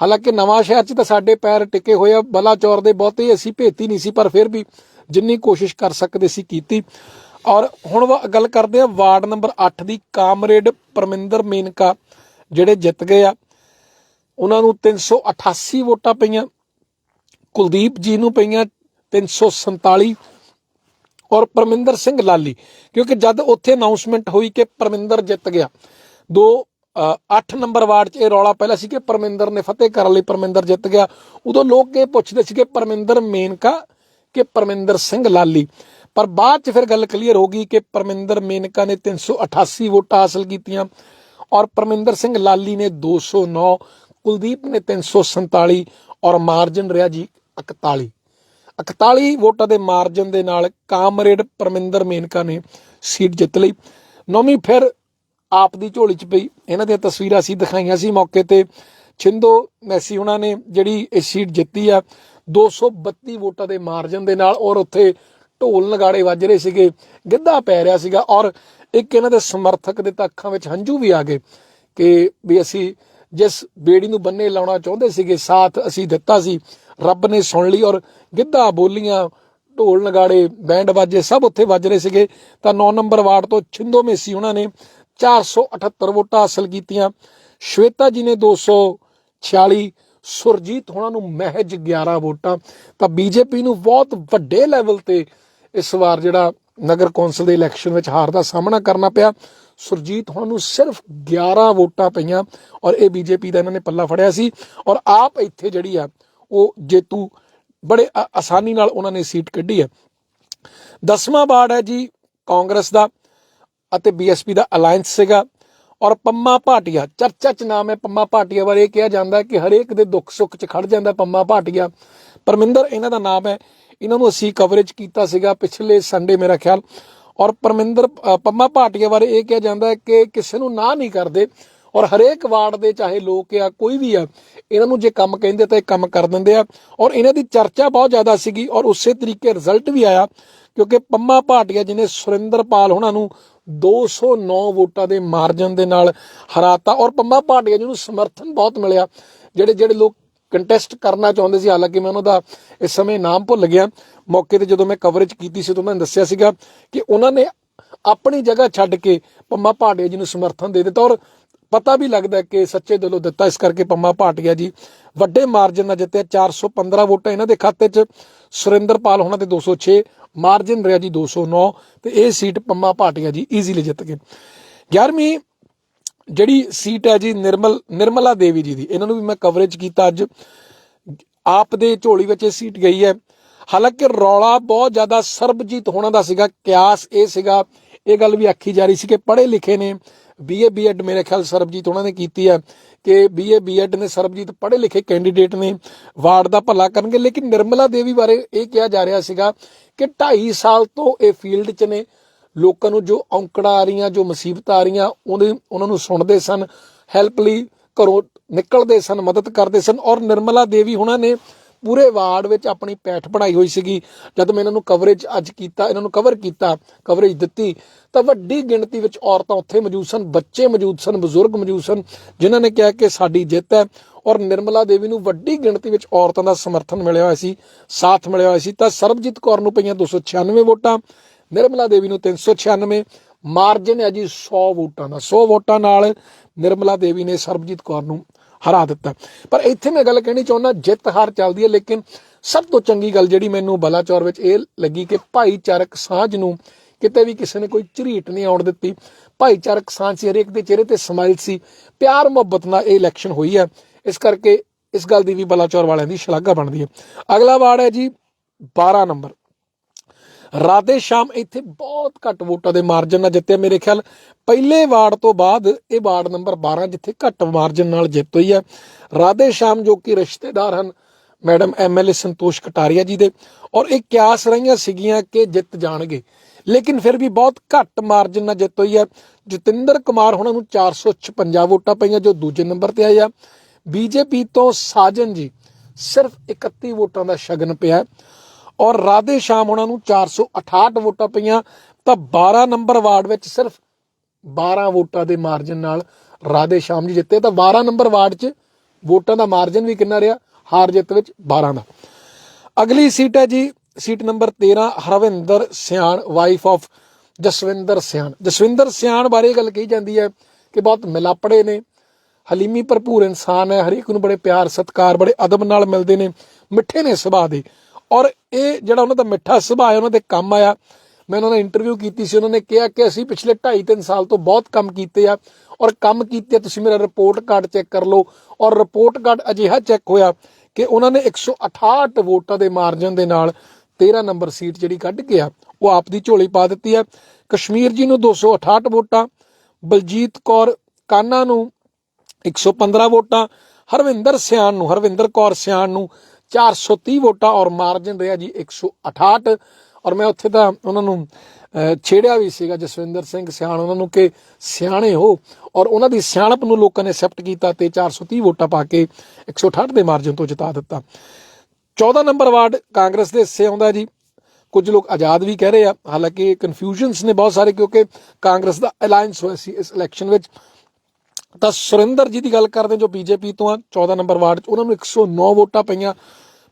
ਹਾਲਾਂਕਿ ਨਵਾਂ ਸ਼ਹਿਰ 'ਚ ਤਾਂ ਸਾਡੇ ਪੈਰ ਟਿਕੇ ਹੋਏ ਆ ਬਲਾਚੌਰ ਦੇ ਬਹੁਤੇ ਅਸੀਂ ਭੇਤੀ ਨਹੀਂ ਸੀ, ਪਰ ਫਿਰ ਵੀ ਜਿੰਨੀ ਕੋਸ਼ਿਸ਼ ਕਰ ਸਕਦੇ ਸੀ ਕੀਤੀ। ਔਰ ਹੁਣ ਗੱਲ ਕਰਦੇ ਆ ਵਾਰਡ ਨੰਬਰ 8 ਦੀ, ਕਾਮਰੇਡ ਪਰਮਿੰਦਰ ਮੇਨਕਾ, ਜਿਹੜੇ ਜਿੱਤ ਗਏ ਆ। ਉਹਨਾਂ ਨੂੰ 388 ਵੋਟਾਂ ਪਈਆਂ, ਕੁਲਦੀਪ ਜੀ ਨੂੰ ਪਈਆਂ 347 ਔਰ ਪਰਮਿੰਦਰ ਸਿੰਘ ਲਾਲੀ, ਕਿਉਂਕਿ ਜਦ ਉੱਥੇ ਅਨਾਉਂਸਮੈਂਟ ਹੋਈ ਕਿ ਪਰਮਿੰਦਰ ਜਿੱਤ ਗਿਆ, ਦੋ 8 ਨੰਬਰ ਵਾਰਡ 'ਚ ਇਹ ਰੌਲਾ ਪਹਿਲਾਂ ਸੀ ਕਿ ਪਰਮਿੰਦਰ ਨੇ ਫਤਿਹ ਕਰਨ ਲਈ ਪਰਮਿੰਦਰ ਜਿੱਤ ਗਿਆ। ਉਦੋਂ ਲੋਕ ਇਹ ਪੁੱਛਦੇ ਸੀ ਕਿ ਪਰਮਿੰਦਰ ਮੇਨਕਾ ਕਿ ਪਰਮਿੰਦਰ ਸਿੰਘ ਲਾਲੀ? ਪਰ ਬਾਅਦ 'ਚ ਫਿਰ ਗੱਲ ਕਲੀਅਰ ਹੋ ਗਈ ਕਿ ਪਰਮਿੰਦਰ ਮੇਨਕਾ ਨੇ 388 ਵੋਟਾਂ ਹਾਸਲ ਕੀਤੀਆਂ ਔਰ ਪਰਮਿੰਦਰ ਸਿੰਘ ਲਾਲੀ ਨੇ 209 ਕੁਲਦੀਪ ਨੇ 347 ਔਰ ਮਾਰਜਨ ਰਿਹਾ ਜੀ 41 41 ਵੋਟਾਂ ਦੇ ਮਾਰਜਨ ਦੇ ਨਾਲ ਕਾਮਰੇਡ ਪਰਮਿੰਦਰ ਮੇਨਕਾ ਨੇ ਸੀਟ ਜਿੱਤ ਲਈ। ਨੌਵੀਂ ਫਿਰ ਆਪ ਦੀ ਝੋਲੀ 'ਚ ਪਈ। ਇਹਨਾਂ ਦੀਆਂ ਤਸਵੀਰਾਂ ਅਸੀਂ ਦਿਖਾਈਆਂ ਸੀ ਮੌਕੇ ਤੇ। ਛਿੰਦੋ, ਮੈਸੀ ਉਹਨਾਂ ਨੇ ਜਿਹੜੀ ਇਹ ਸੀਟ ਜਿੱਤੀ ਆ 232 ਵੋਟਾਂ ਦੇ ਮਾਰਜਨ ਦੇ ਨਾਲ ਔਰ ਉੱਥੇ ਢੋਲ ਨਗਾੜੇ ਵੱਜ ਰਹੇ ਸੀਗੇ, ਗਿੱਧਾ ਪੈ ਰਿਹਾ ਸੀਗਾ ਔਰ ਇੱਕ ਇਹਨਾਂ ਦੇ ਸਮਰਥਕ ਦੇ ਤਾਂ ਅੱਖਾਂ ਵਿੱਚ ਹੰਝੂ ਵੀ ਆ ਗਏ ਕਿ ਵੀ ਅਸੀਂ ਜਿਸ ਬੇੜੀ ਨੂੰ ਬੰਨੇ ਲਾਉਣਾ ਚਾਹੁੰਦੇ ਸੀਗੇ, ਸਾਥ ਅਸੀਂ ਦਿੱਤਾ ਸੀ, ਰੱਬ ਨੇ ਸੁਣ ਲਈ ਔਰ ਗਿੱਧਾ, ਬੋਲੀਆਂ, ਢੋਲ ਨਗਾੜੇ, ਬੈਂਡ ਵਾਜੇ ਸਭ ਉੱਥੇ ਵੱਜ ਰਹੇ ਸੀਗੇ। ਤਾਂ 9 ਨੰਬਰ ਵਾਰਡ ਤੋਂ ਛਿੰਦੋ, ਮੇਸੀ ਉਹਨਾਂ ਨੇ 478 ਵੋਟਾਂ ਹਾਸਲ ਕੀਤੀਆਂ। ਸ਼ਵੇਤਾ ਜੀ ਨੇ 246 ਸੁਰਜੀਤ ਹੋਣਾ ਨੂੰ ਮਹਿਜ 11 ਵੋਟਾਂ। ਤਾਂ ਬੀਜੇਪੀ ਨੂੰ ਬਹੁਤ ਵੱਡੇ ਲੈਵਲ ਤੇ ਇਸ ਵਾਰ ਜਿਹੜਾ ਨਗਰ ਕੌਂਸਲ ਦੇ ਇਲੈਕਸ਼ਨ ਵਿੱਚ ਹਾਰ ਦਾ ਸਾਹਮਣਾ ਕਰਨਾ ਪਿਆ। ਸੁਰਜੀਤ ਹੋਣਾ ਨੂੰ ਸਿਰਫ 11 ਵੋਟਾਂ ਪਈਆਂ ਔਰ ਇਹ ਬੀਜੇਪੀ ਦਾ ਇਹਨਾਂ ਨੇ ਪੱਲਾ ਫੜਿਆ ਸੀ। ਔਰ ਆਪ ਇੱਥੇ ਜਿਹੜੀ ਆ, ਉਹ ਜੇਤੂ ਬੜੇ ਆਸਾਨੀ ਨਾਲ ਉਹਨਾਂ ਨੇ ਸੀਟ ਕੱਢੀ ਹੈ ਦਸਵਾਂ ਵਾਰਡ ਹੈ ਜੀ ਕਾਂਗਰਸ ਦਾ। ਅਤੇ ਬੀਐਸਪੀ ਦਾ ਅਲਾਈਅੰਸ ਸੀਗਾ। ਔਰ ਪੰਮਾ ਭਾਟੀਆ, ਚਰਚਾ ਚ ਨਾਮ ਹੈ ਪੰਮਾ ਭਾਟੀਆ ਬਾਰੇ ਇਹ ਕਿਹਾ ਜਾਂਦਾ ਕਿ ਹਰੇਕ ਦੇ ਦੁੱਖ ਸੁੱਖ ਚ ਖੜ ਜਾਂਦਾ ਪੰਮਾ ਭਾਟੀਆ। ਪਰਮਿੰਦਰ ਇਹਨਾਂ ਦਾ ਨਾਮ ਹੈ। ਇਹਨਾਂ ਨੂੰ ਅਸੀਂ ਕਵਰੇਜ ਕੀਤਾ ਸੀਗਾ ਪਿਛਲੇ ਸੰਡੇ ਮੇਰਾ ਖਿਆਲ। ਔਰ ਪਰਮਿੰਦਰ ਪੰਮਾ ਭਾਟੀਆ ਬਾਰੇ ਇਹ ਕਿਹਾ ਜਾਂਦਾ ਹੈ ਕਿ ਕਿਸੇ ਨੂੰ ਨਾ ਨਹੀਂ ਕਰਦੇ। ਔਰ ਹਰੇਕ ਵਾਰਡ ਦੇ ਚਾਹੇ ਲੋਕ ਆ, ਕੋਈ ਵੀ ਆ, ਇਹਨਾਂ ਨੂੰ ਜੇ ਕੰਮ ਕਹਿੰਦੇ ਤਾਂ ਇਹ ਕੰਮ ਕਰ ਦਿੰਦੇ ਆ। ਔਰ ਇਹਨਾਂ ਦੀ ਚਰਚਾ ਬਹੁਤ ਜ਼ਿਆਦਾ ਸੀਗੀ। ਔਰ ਉਸੇ ਤਰੀਕੇ ਰਿਜ਼ਲਟ ਵੀ ਆਇਆ, ਕਿਉਂਕਿ ਪੰਮਾ ਭਾਟੀਆ ਜਿਹਨੇ ਸੁਰਿੰਦਰਪਾਲ ਉਹਨਾਂ ਨੂੰ 209 ਵੋਟਾਂ ਦੇ ਮਾਰਜਨ ਦੇ ਨਾਲ ਹਰਾਤਾ ਔਰ ਪੰਮਾ ਭਾਟੀਆ ਜੀ ਨੂੰ ਸਮਰਥਨ ਬਹੁਤ ਮਿਲਿਆ। ਜਿਹੜੇ ਜਿਹੜੇ ਲੋਕ ਕੰਟੈਸਟ ਕਰਨਾ ਚਾਹੁੰਦੇ ਸੀ, ਹਾਲਾਂਕਿ ਮੈਂ ਉਹਨਾਂ ਦਾ ਇਸ ਸਮੇਂ ਨਾਮ ਭੁੱਲ ਗਿਆ। ਮੌਕੇ ਤੇ ਜਦੋਂ ਮੈਂ ਕਵਰੇਜ ਕੀਤੀ ਸੀ, ਉਦੋਂ ਮੈਂ ਦੱਸਿਆ ਸੀਗਾ ਕਿ ਉਹਨਾਂ ਨੇ ਆਪਣੀ ਜਗ੍ਹਾ ਛੱਡ ਕੇ ਪੰਮਾ ਭਾਟੀਆ ਜੀ ਨੂੰ ਸਮਰਥਨ ਦੇ ਦਿੱਤਾ ਔਰ ਪਤਾ ਵੀ ਲੱਗਦਾ ਕਿ ਸੱਚੇ ਦਿਲੋਂ ਦਿੱਤਾ ਇਸ ਕਰਕੇ ਪੰਮਾ ਭਾਟੀਆ ਜੀ। ਵੱਡੇ ਮਾਰਜਨ ਨਾਲ ਜਿੱਤਿਆ 415 ਵੋਟਾਂ ਇਹਨਾਂ ਦੇ ਖਾਤੇ 'ਚ। ਸੁਰਿੰਦਰਪਾਲ ਹੋਣਾ ਦੇ 206 ਮਾਰਜਨ ਰਿਹਾ ਜੀ 209 ਤੇ ਇਹ ਸੀਟ ਪੰਮਾ ਭਾਟੀਆ ਜੀ ਈਜ਼ੀਲੀ ਜਿੱਤ ਗਏ। 11ਵੀਂ ਜਿਹੜੀ ਸੀਟ ਹੈ ਜੀ, ਨਿਰਮਲ, ਨਿਰਮਲਾ ਦੇਵੀ ਜੀ ਦੀ, ਇਹਨਾਂ ਨੂੰ ਵੀ ਮੈਂ ਕਵਰੇਜ ਕੀਤਾ ਅੱਜ। ਆਪ ਦੇ ਝੋਲੀ ਵਿੱਚ ਇਹ ਸੀਟ ਗਈ ਹੈ। ਹਾਲਾਂਕਿ ਰੌਲਾ ਬਹੁਤ ਜ਼ਿਆਦਾ ਸਰਬਜੀਤ ਹੋਣਾ ਦਾ ਸੀਗਾ, ਕਿਆਸ ਇਹ ਸੀਗਾ। ਇਹ ਗੱਲ ਵੀ ਆਖੀ ਜਾ ਰਹੀ ਸੀ ਕਿ ਪੜ੍ਹੇ ਲਿਖੇ ਨੇ। ਬੀਏ ਬੀਐਡ ਮੇਰੇ ਖਿਆਲ ਸਰਬਜੀਤ ਉਹਨਾਂ ਨੇ ਕੀਤੀ ਹੈ ਕਿ ਬੀਏ ਬੀਐਡ ਨੇ ਸਰਬਜੀਤ ਪੜ੍ਹੇ ਲਿਖੇ ਕੈਂਡੀਡੇਟ ਨੇ, ਵਾਰਡ ਦਾ ਭਲਾ ਕਰਨਗੇ। ਲੇਕਿਨ ਨਿਰਮਲਾ ਦੇਵੀ ਬਾਰੇ ਇਹ ਕਿਹਾ ਜਾ ਰਿਹਾ ਸੀਗਾ ਕਿ 2.5 ਸਾਲ ਤੋਂ ਇਹ ਫੀਲਡ 'ਚ ਨੇ। ਲੋਕਾਂ ਨੂੰ ਜੋ ਔਂਕੜਾਂ ਆ ਰਹੀਆਂ, ਜੋ ਮੁਸੀਬਤਾਂ ਆ ਰਹੀਆਂ, ਉਹਦੇ ਉਹਨਾਂ ਨੂੰ ਸੁਣਦੇ ਸਨ ਹੈਲਪ ਲਈ ਘਰੋਂ ਨਿਕਲਦੇ ਸਨ, ਮਦਦ ਕਰਦੇ ਸਨ ਔਰ ਨਿਰਮਲਾ ਦੇਵੀ ਉਹਨਾਂ ਨੇ ਪੂਰੇ ਵਾਰਡ ਵਿੱਚ ਆਪਣੀ ਪੈਠ ਬਣਾਈ ਹੋਈ ਸੀਗੀ। ਜਦ ਮੈਂ ਇਹਨਾਂ ਨੂੰ ਕਵਰੇਜ ਅੱਜ ਕੀਤਾ, ਇਹਨਾਂ ਨੂੰ ਕਵਰ ਕੀਤਾ ਕਵਰੇਜ ਦਿੱਤੀ, ਤਾਂ ਵੱਡੀ ਗਿਣਤੀ ਵਿੱਚ ਔਰਤਾਂ ਉੱਥੇ ਮੌਜੂਦ ਸਨ, ਬੱਚੇ ਮੌਜੂਦ ਸਨ, ਬਜ਼ੁਰਗ ਮੌਜੂਦ ਸਨ, ਜਿਨ੍ਹਾਂ ਨੇ ਕਿਹਾ ਕਿ ਸਾਡੀ ਜਿੱਤ ਹੈ ਔਰ ਨਿਰਮਲਾ ਦੇਵੀ ਨੂੰ ਵੱਡੀ ਗਿਣਤੀ ਵਿੱਚ ਔਰਤਾਂ ਦਾ ਸਮਰਥਨ ਮਿਲਿਆ ਹੋਇਆ ਸੀ, ਸਾਥ ਮਿਲਿਆ ਹੋਇਆ ਸੀ। ਤਾਂ ਸਰਬਜੀਤ ਕੌਰ ਨੂੰ ਪਈਆਂ 296 ਵੋਟਾਂ, ਨਿਰਮਲਾ ਦੇਵੀ ਨੂੰ 396 ਮਾਰਜਨ ਹੈ ਜੀ 100 ਵੋਟਾਂ ਦਾ 100 ਵੋਟਾਂ ਨਾਲ ਨਿਰਮਲਾ ਦੇਵੀ ਨੇ ਸਰਬਜੀਤ ਕੌਰ ਨੂੰ ਹਰਾ ਦਿੱਤਾ। ਪਰ ਇੱਥੇ ਮੈਂ ਗੱਲ ਕਹਿਣੀ ਚਾਹੁੰਦਾ, ਜਿੱਤ ਹਾਰ ਚੱਲਦੀ ਹੈ, ਲੇਕਿਨ ਸਭ ਤੋਂ ਚੰਗੀ ਗੱਲ ਜਿਹੜੀ ਮੈਨੂੰ ਬਲਾਚੌਰ ਵਿੱਚ ਇਹ ਲੱਗੀ ਕਿ ਭਾਈਚਾਰਕ ਸਾਂਝ ਨੂੰ ਕਿਤੇ ਵੀ ਕਿਸੇ ਨੇ ਕੋਈ ਝਰੀਟ ਨਹੀਂ ਆਉਣ ਦਿੱਤੀ। ਭਾਈਚਾਰਕ ਸਾਂਝ ਸੀ, ਹਰੇਕ ਦੇ ਚਿਹਰੇ ਤੇ ਸਮਾਈਲ ਸੀ। ਪਿਆਰ ਮੁਹੱਬਤ ਨਾਲ ਇਹ ਇਲੈਕਸ਼ਨ ਹੋਈ ਹੈ। ਇਸ ਕਰਕੇ ਇਸ ਗੱਲ ਦੀ ਵੀ ਬਲਾਚੌਰ ਵਾਲਿਆਂ ਦੀ ਸ਼ਲਾਘਾ ਬਣਦੀ ਹੈ। ਅਗਲਾ ਵਾਰਡ ਹੈ ਜੀ 12 ਨੰਬਰ। ਰਾਧੇ ਸ਼ਾਮ ਇੱਥੇ ਬਹੁਤ ਘੱਟ ਵੋਟਾਂ ਦੇ ਮਾਰਜਨ ਨਾਲ ਜਿੱਤਿਆ ਮੇਰੇ ਖਿਆਲ। ਪਹਿਲੇ ਵਾਰਡ ਤੋਂ ਬਾਅਦ ਇਹ ਵਾਰਡ ਨੰਬਰ 12 ਜਿੱਥੇ ਘੱਟ ਮਾਰਜਨ ਨਾਲ ਜਿੱਤ ਹੋਈ ਹੈ। ਰਾਧੇ ਸ਼ਾਮ ਜੋ ਕਿ ਰਿਸ਼ਤੇਦਾਰ ਹਨ ਮੈਡਮ ਐਮਐਲਏ ਸੰਤੋਸ਼ ਕਟਾਰੀਆ ਜੀ ਦੇ, ਔਰ ਇਹ ਕਿਆਸ ਰਹੀਆਂ ਸੀਗੀਆਂ ਕਿ ਜਿੱਤ ਜਾਣਗੇ। ਲੇਕਿਨ ਫਿਰ ਵੀ ਬਹੁਤ ਘੱਟ ਮਾਰਜਨ ਨਾਲ ਜਿੱਤ ਹੋਈ ਹੈ। ਜਤਿੰਦਰ ਕੁਮਾਰ ਹੁਣਾਂ ਨੂੰ 456 ਵੋਟਾਂ ਪਈਆਂ, ਜੋ ਦੂਜੇ ਨੰਬਰ ਤੇ ਆਏ ਆ। ਬੀਜੇਪੀ ਤੋਂ ਸਾਜਨ ਜੀ ਸਿਰਫ 31 ਵੋਟਾਂ ਦਾ ਸ਼ਗਨ ਪਿਆ ਔਰ ਰਾਧੇ ਸ਼ਾਮ ਉਹਨਾਂ ਨੂੰ 468 ਵੋਟਾਂ ਪਈਆਂ, ਤਾਂ 12 ਨੰਬਰ ਵਾਰਡ ਵਿੱਚ ਸਿਰਫ 12 ਵੋਟਾਂ ਦੇ ਮਾਰਜਨ ਨਾਲ ਰਾਧੇ ਸ਼ਾਮ ਜੀ ਜਿੱਤੇ, ਤਾਂ 12 ਨੰਬਰ ਵਾਰਡ 'ਚ ਵੋਟਾਂ ਦਾ ਮਾਰਜਨ ਵੀ ਕਿੰਨਾ ਰਿਹਾ? ਹਾਰ ਜਿੱਤ ਵਿੱਚ 12 ਦਾ। ਅਗਲੀ ਸੀਟ ਹੈ ਜੀ, seat number 13 Harvinder Sian wife of Jaswinder Sian. Jaswinder Sian ਬਾਰੇ ਇਹ ਗੱਲ ਕਹੀ ਜਾਂਦੀ ਹੈ ਕਿ ਬਹੁਤ ਮਿਲਾਪੜੇ ਨੇ, ਹਲੀਮੀ ਭਰਪੂਰ ਇਨਸਾਨ ਹੈ ਹਰੇਕ ਨੂੰ ਬੜੇ ਪਿਆਰ, ਸਤਿਕਾਰ, ਬੜੇ ਅਦਬ ਨਾਲ ਮਿਲਦੇ ਨੇ, ਮਿੱਠੇ ਨੇ ਸੁਭਾਅ ਦੇ। ਔਰ ਇਹ ਜਿਹੜਾ ਉਹਨਾਂ ਦਾ ਮਿੱਠਾ ਸੁਭਾਅ ਹੈ, ਉਹਨਾਂ ਦੇ ਕੰਮ ਆਇਆ। ਮੈਂ ਉਹਨਾਂ ਨਾਲ ਇੰਟਰਵਿਊ ਕੀਤੀ ਸੀ, ਉਹਨਾਂ ਨੇ ਕਿਹਾ ਕਿ ਅਸੀਂ ਪਿਛਲੇ 2.5 3 ਸਾਲ ਤੋਂ ਬਹੁਤ ਕੰਮ ਕੀਤੇ ਆ ਔਰ ਕੰਮ ਕੀਤੇ ਤੁਸੀਂ ਮੇਰਾ ਰਿਪੋਰਟ ਕਾਰਡ ਚੈੱਕ ਕਰ ਲਓ। ਔਰ ਰਿਪੋਰਟ ਕਾਰਡ ਅਜਿਹਾ ਚੈੱਕ ਹੋਇਆ ਕਿ ਉਹਨਾਂ ਨੇ 168 ਵੋਟਾਂ ਦੇ ਮਾਰਜਨ ਦੇ ਨਾਲ 13 ਨੰਬਰ ਸੀਟ ਜਿਹੜੀ ਕੱਢ ਕੇ ਆ, ਉਹ ਆਪ ਦੀ ਝੋਲੀ ਪਾ ਦਿੱਤੀ ਹੈ ਕਸ਼ਮੀਰ ਜੀ ਨੂੰ 268 ਵੋਟਾਂ, ਬਲਜੀਤ ਕੌਰ ਕਾਨਾ ਨੂੰ 115 ਵੋਟਾਂ, ਹਰਵਿੰਦਰ ਸਿਆਣ ਨੂੰ, ਹਰਵਿੰਦਰ ਕੌਰ ਸਿਆਣ ਨੂੰ 430 ਵੋਟਾਂ ਔਰ ਮਾਰਜਨ ਰਿਹਾ ਜੀ 168 ਔਰ ਮੈਂ ਉੱਥੇ ਤਾਂ ਉਹਨਾਂ ਨੂੰ ਛੇੜਿਆ ਵੀ ਸੀਗਾ ਜਸਵਿੰਦਰ ਸਿੰਘ ਸਿਆਣ, ਉਹਨਾਂ ਨੂੰ ਕਿ ਸਿਆਣੇ ਹੋ। ਔਰ ਉਹਨਾਂ ਦੀ ਸਿਆਣਪ ਨੂੰ ਲੋਕਾਂ ਨੇ ਐਕਸੈਪਟ ਕੀਤਾ ਤੇ 430 ਵੋਟਾਂ ਪਾ ਕੇ 168 ਦੇ ਮਾਰਜਨ ਤੋਂ ਜਿਤਾ ਦਿੱਤਾ। 14 ਨੰਬਰ ਵਾਰਡ ਕਾਂਗਰਸ ਦੇ ਹਿੱਸੇ ਆਉਂਦਾ ਜੀ। ਕੁਝ ਲੋਕ ਆਜ਼ਾਦ ਵੀ ਕਹਿ ਰਹੇ ਆ। ਹਾਲਾਂਕਿ ਕਨਫਿਊਜ਼ਨਸ ਨੇ ਬਹੁਤ ਸਾਰੇ ਕਿਉਂਕਿ ਕਾਂਗਰਸ ਦਾ ਅਲਾਈਅੰਸ ਹੋਇਆ ਸੀ ਇਸ ਇਲੈਕਸ਼ਨ ਵਿੱਚ। ਤਾਂ ਸੁਰਿੰਦਰ ਜੀ ਦੀ ਗੱਲ ਕਰਦੇ ਹਾਂ ਜੋ ਬੀਜੇਪੀ ਤੋਂ ਆ 14 ਨੰਬਰ ਵਾਰਡ 'ਚ ਉਹਨਾਂ ਨੂੰ 109 ਵੋਟਾਂ ਪਈਆਂ।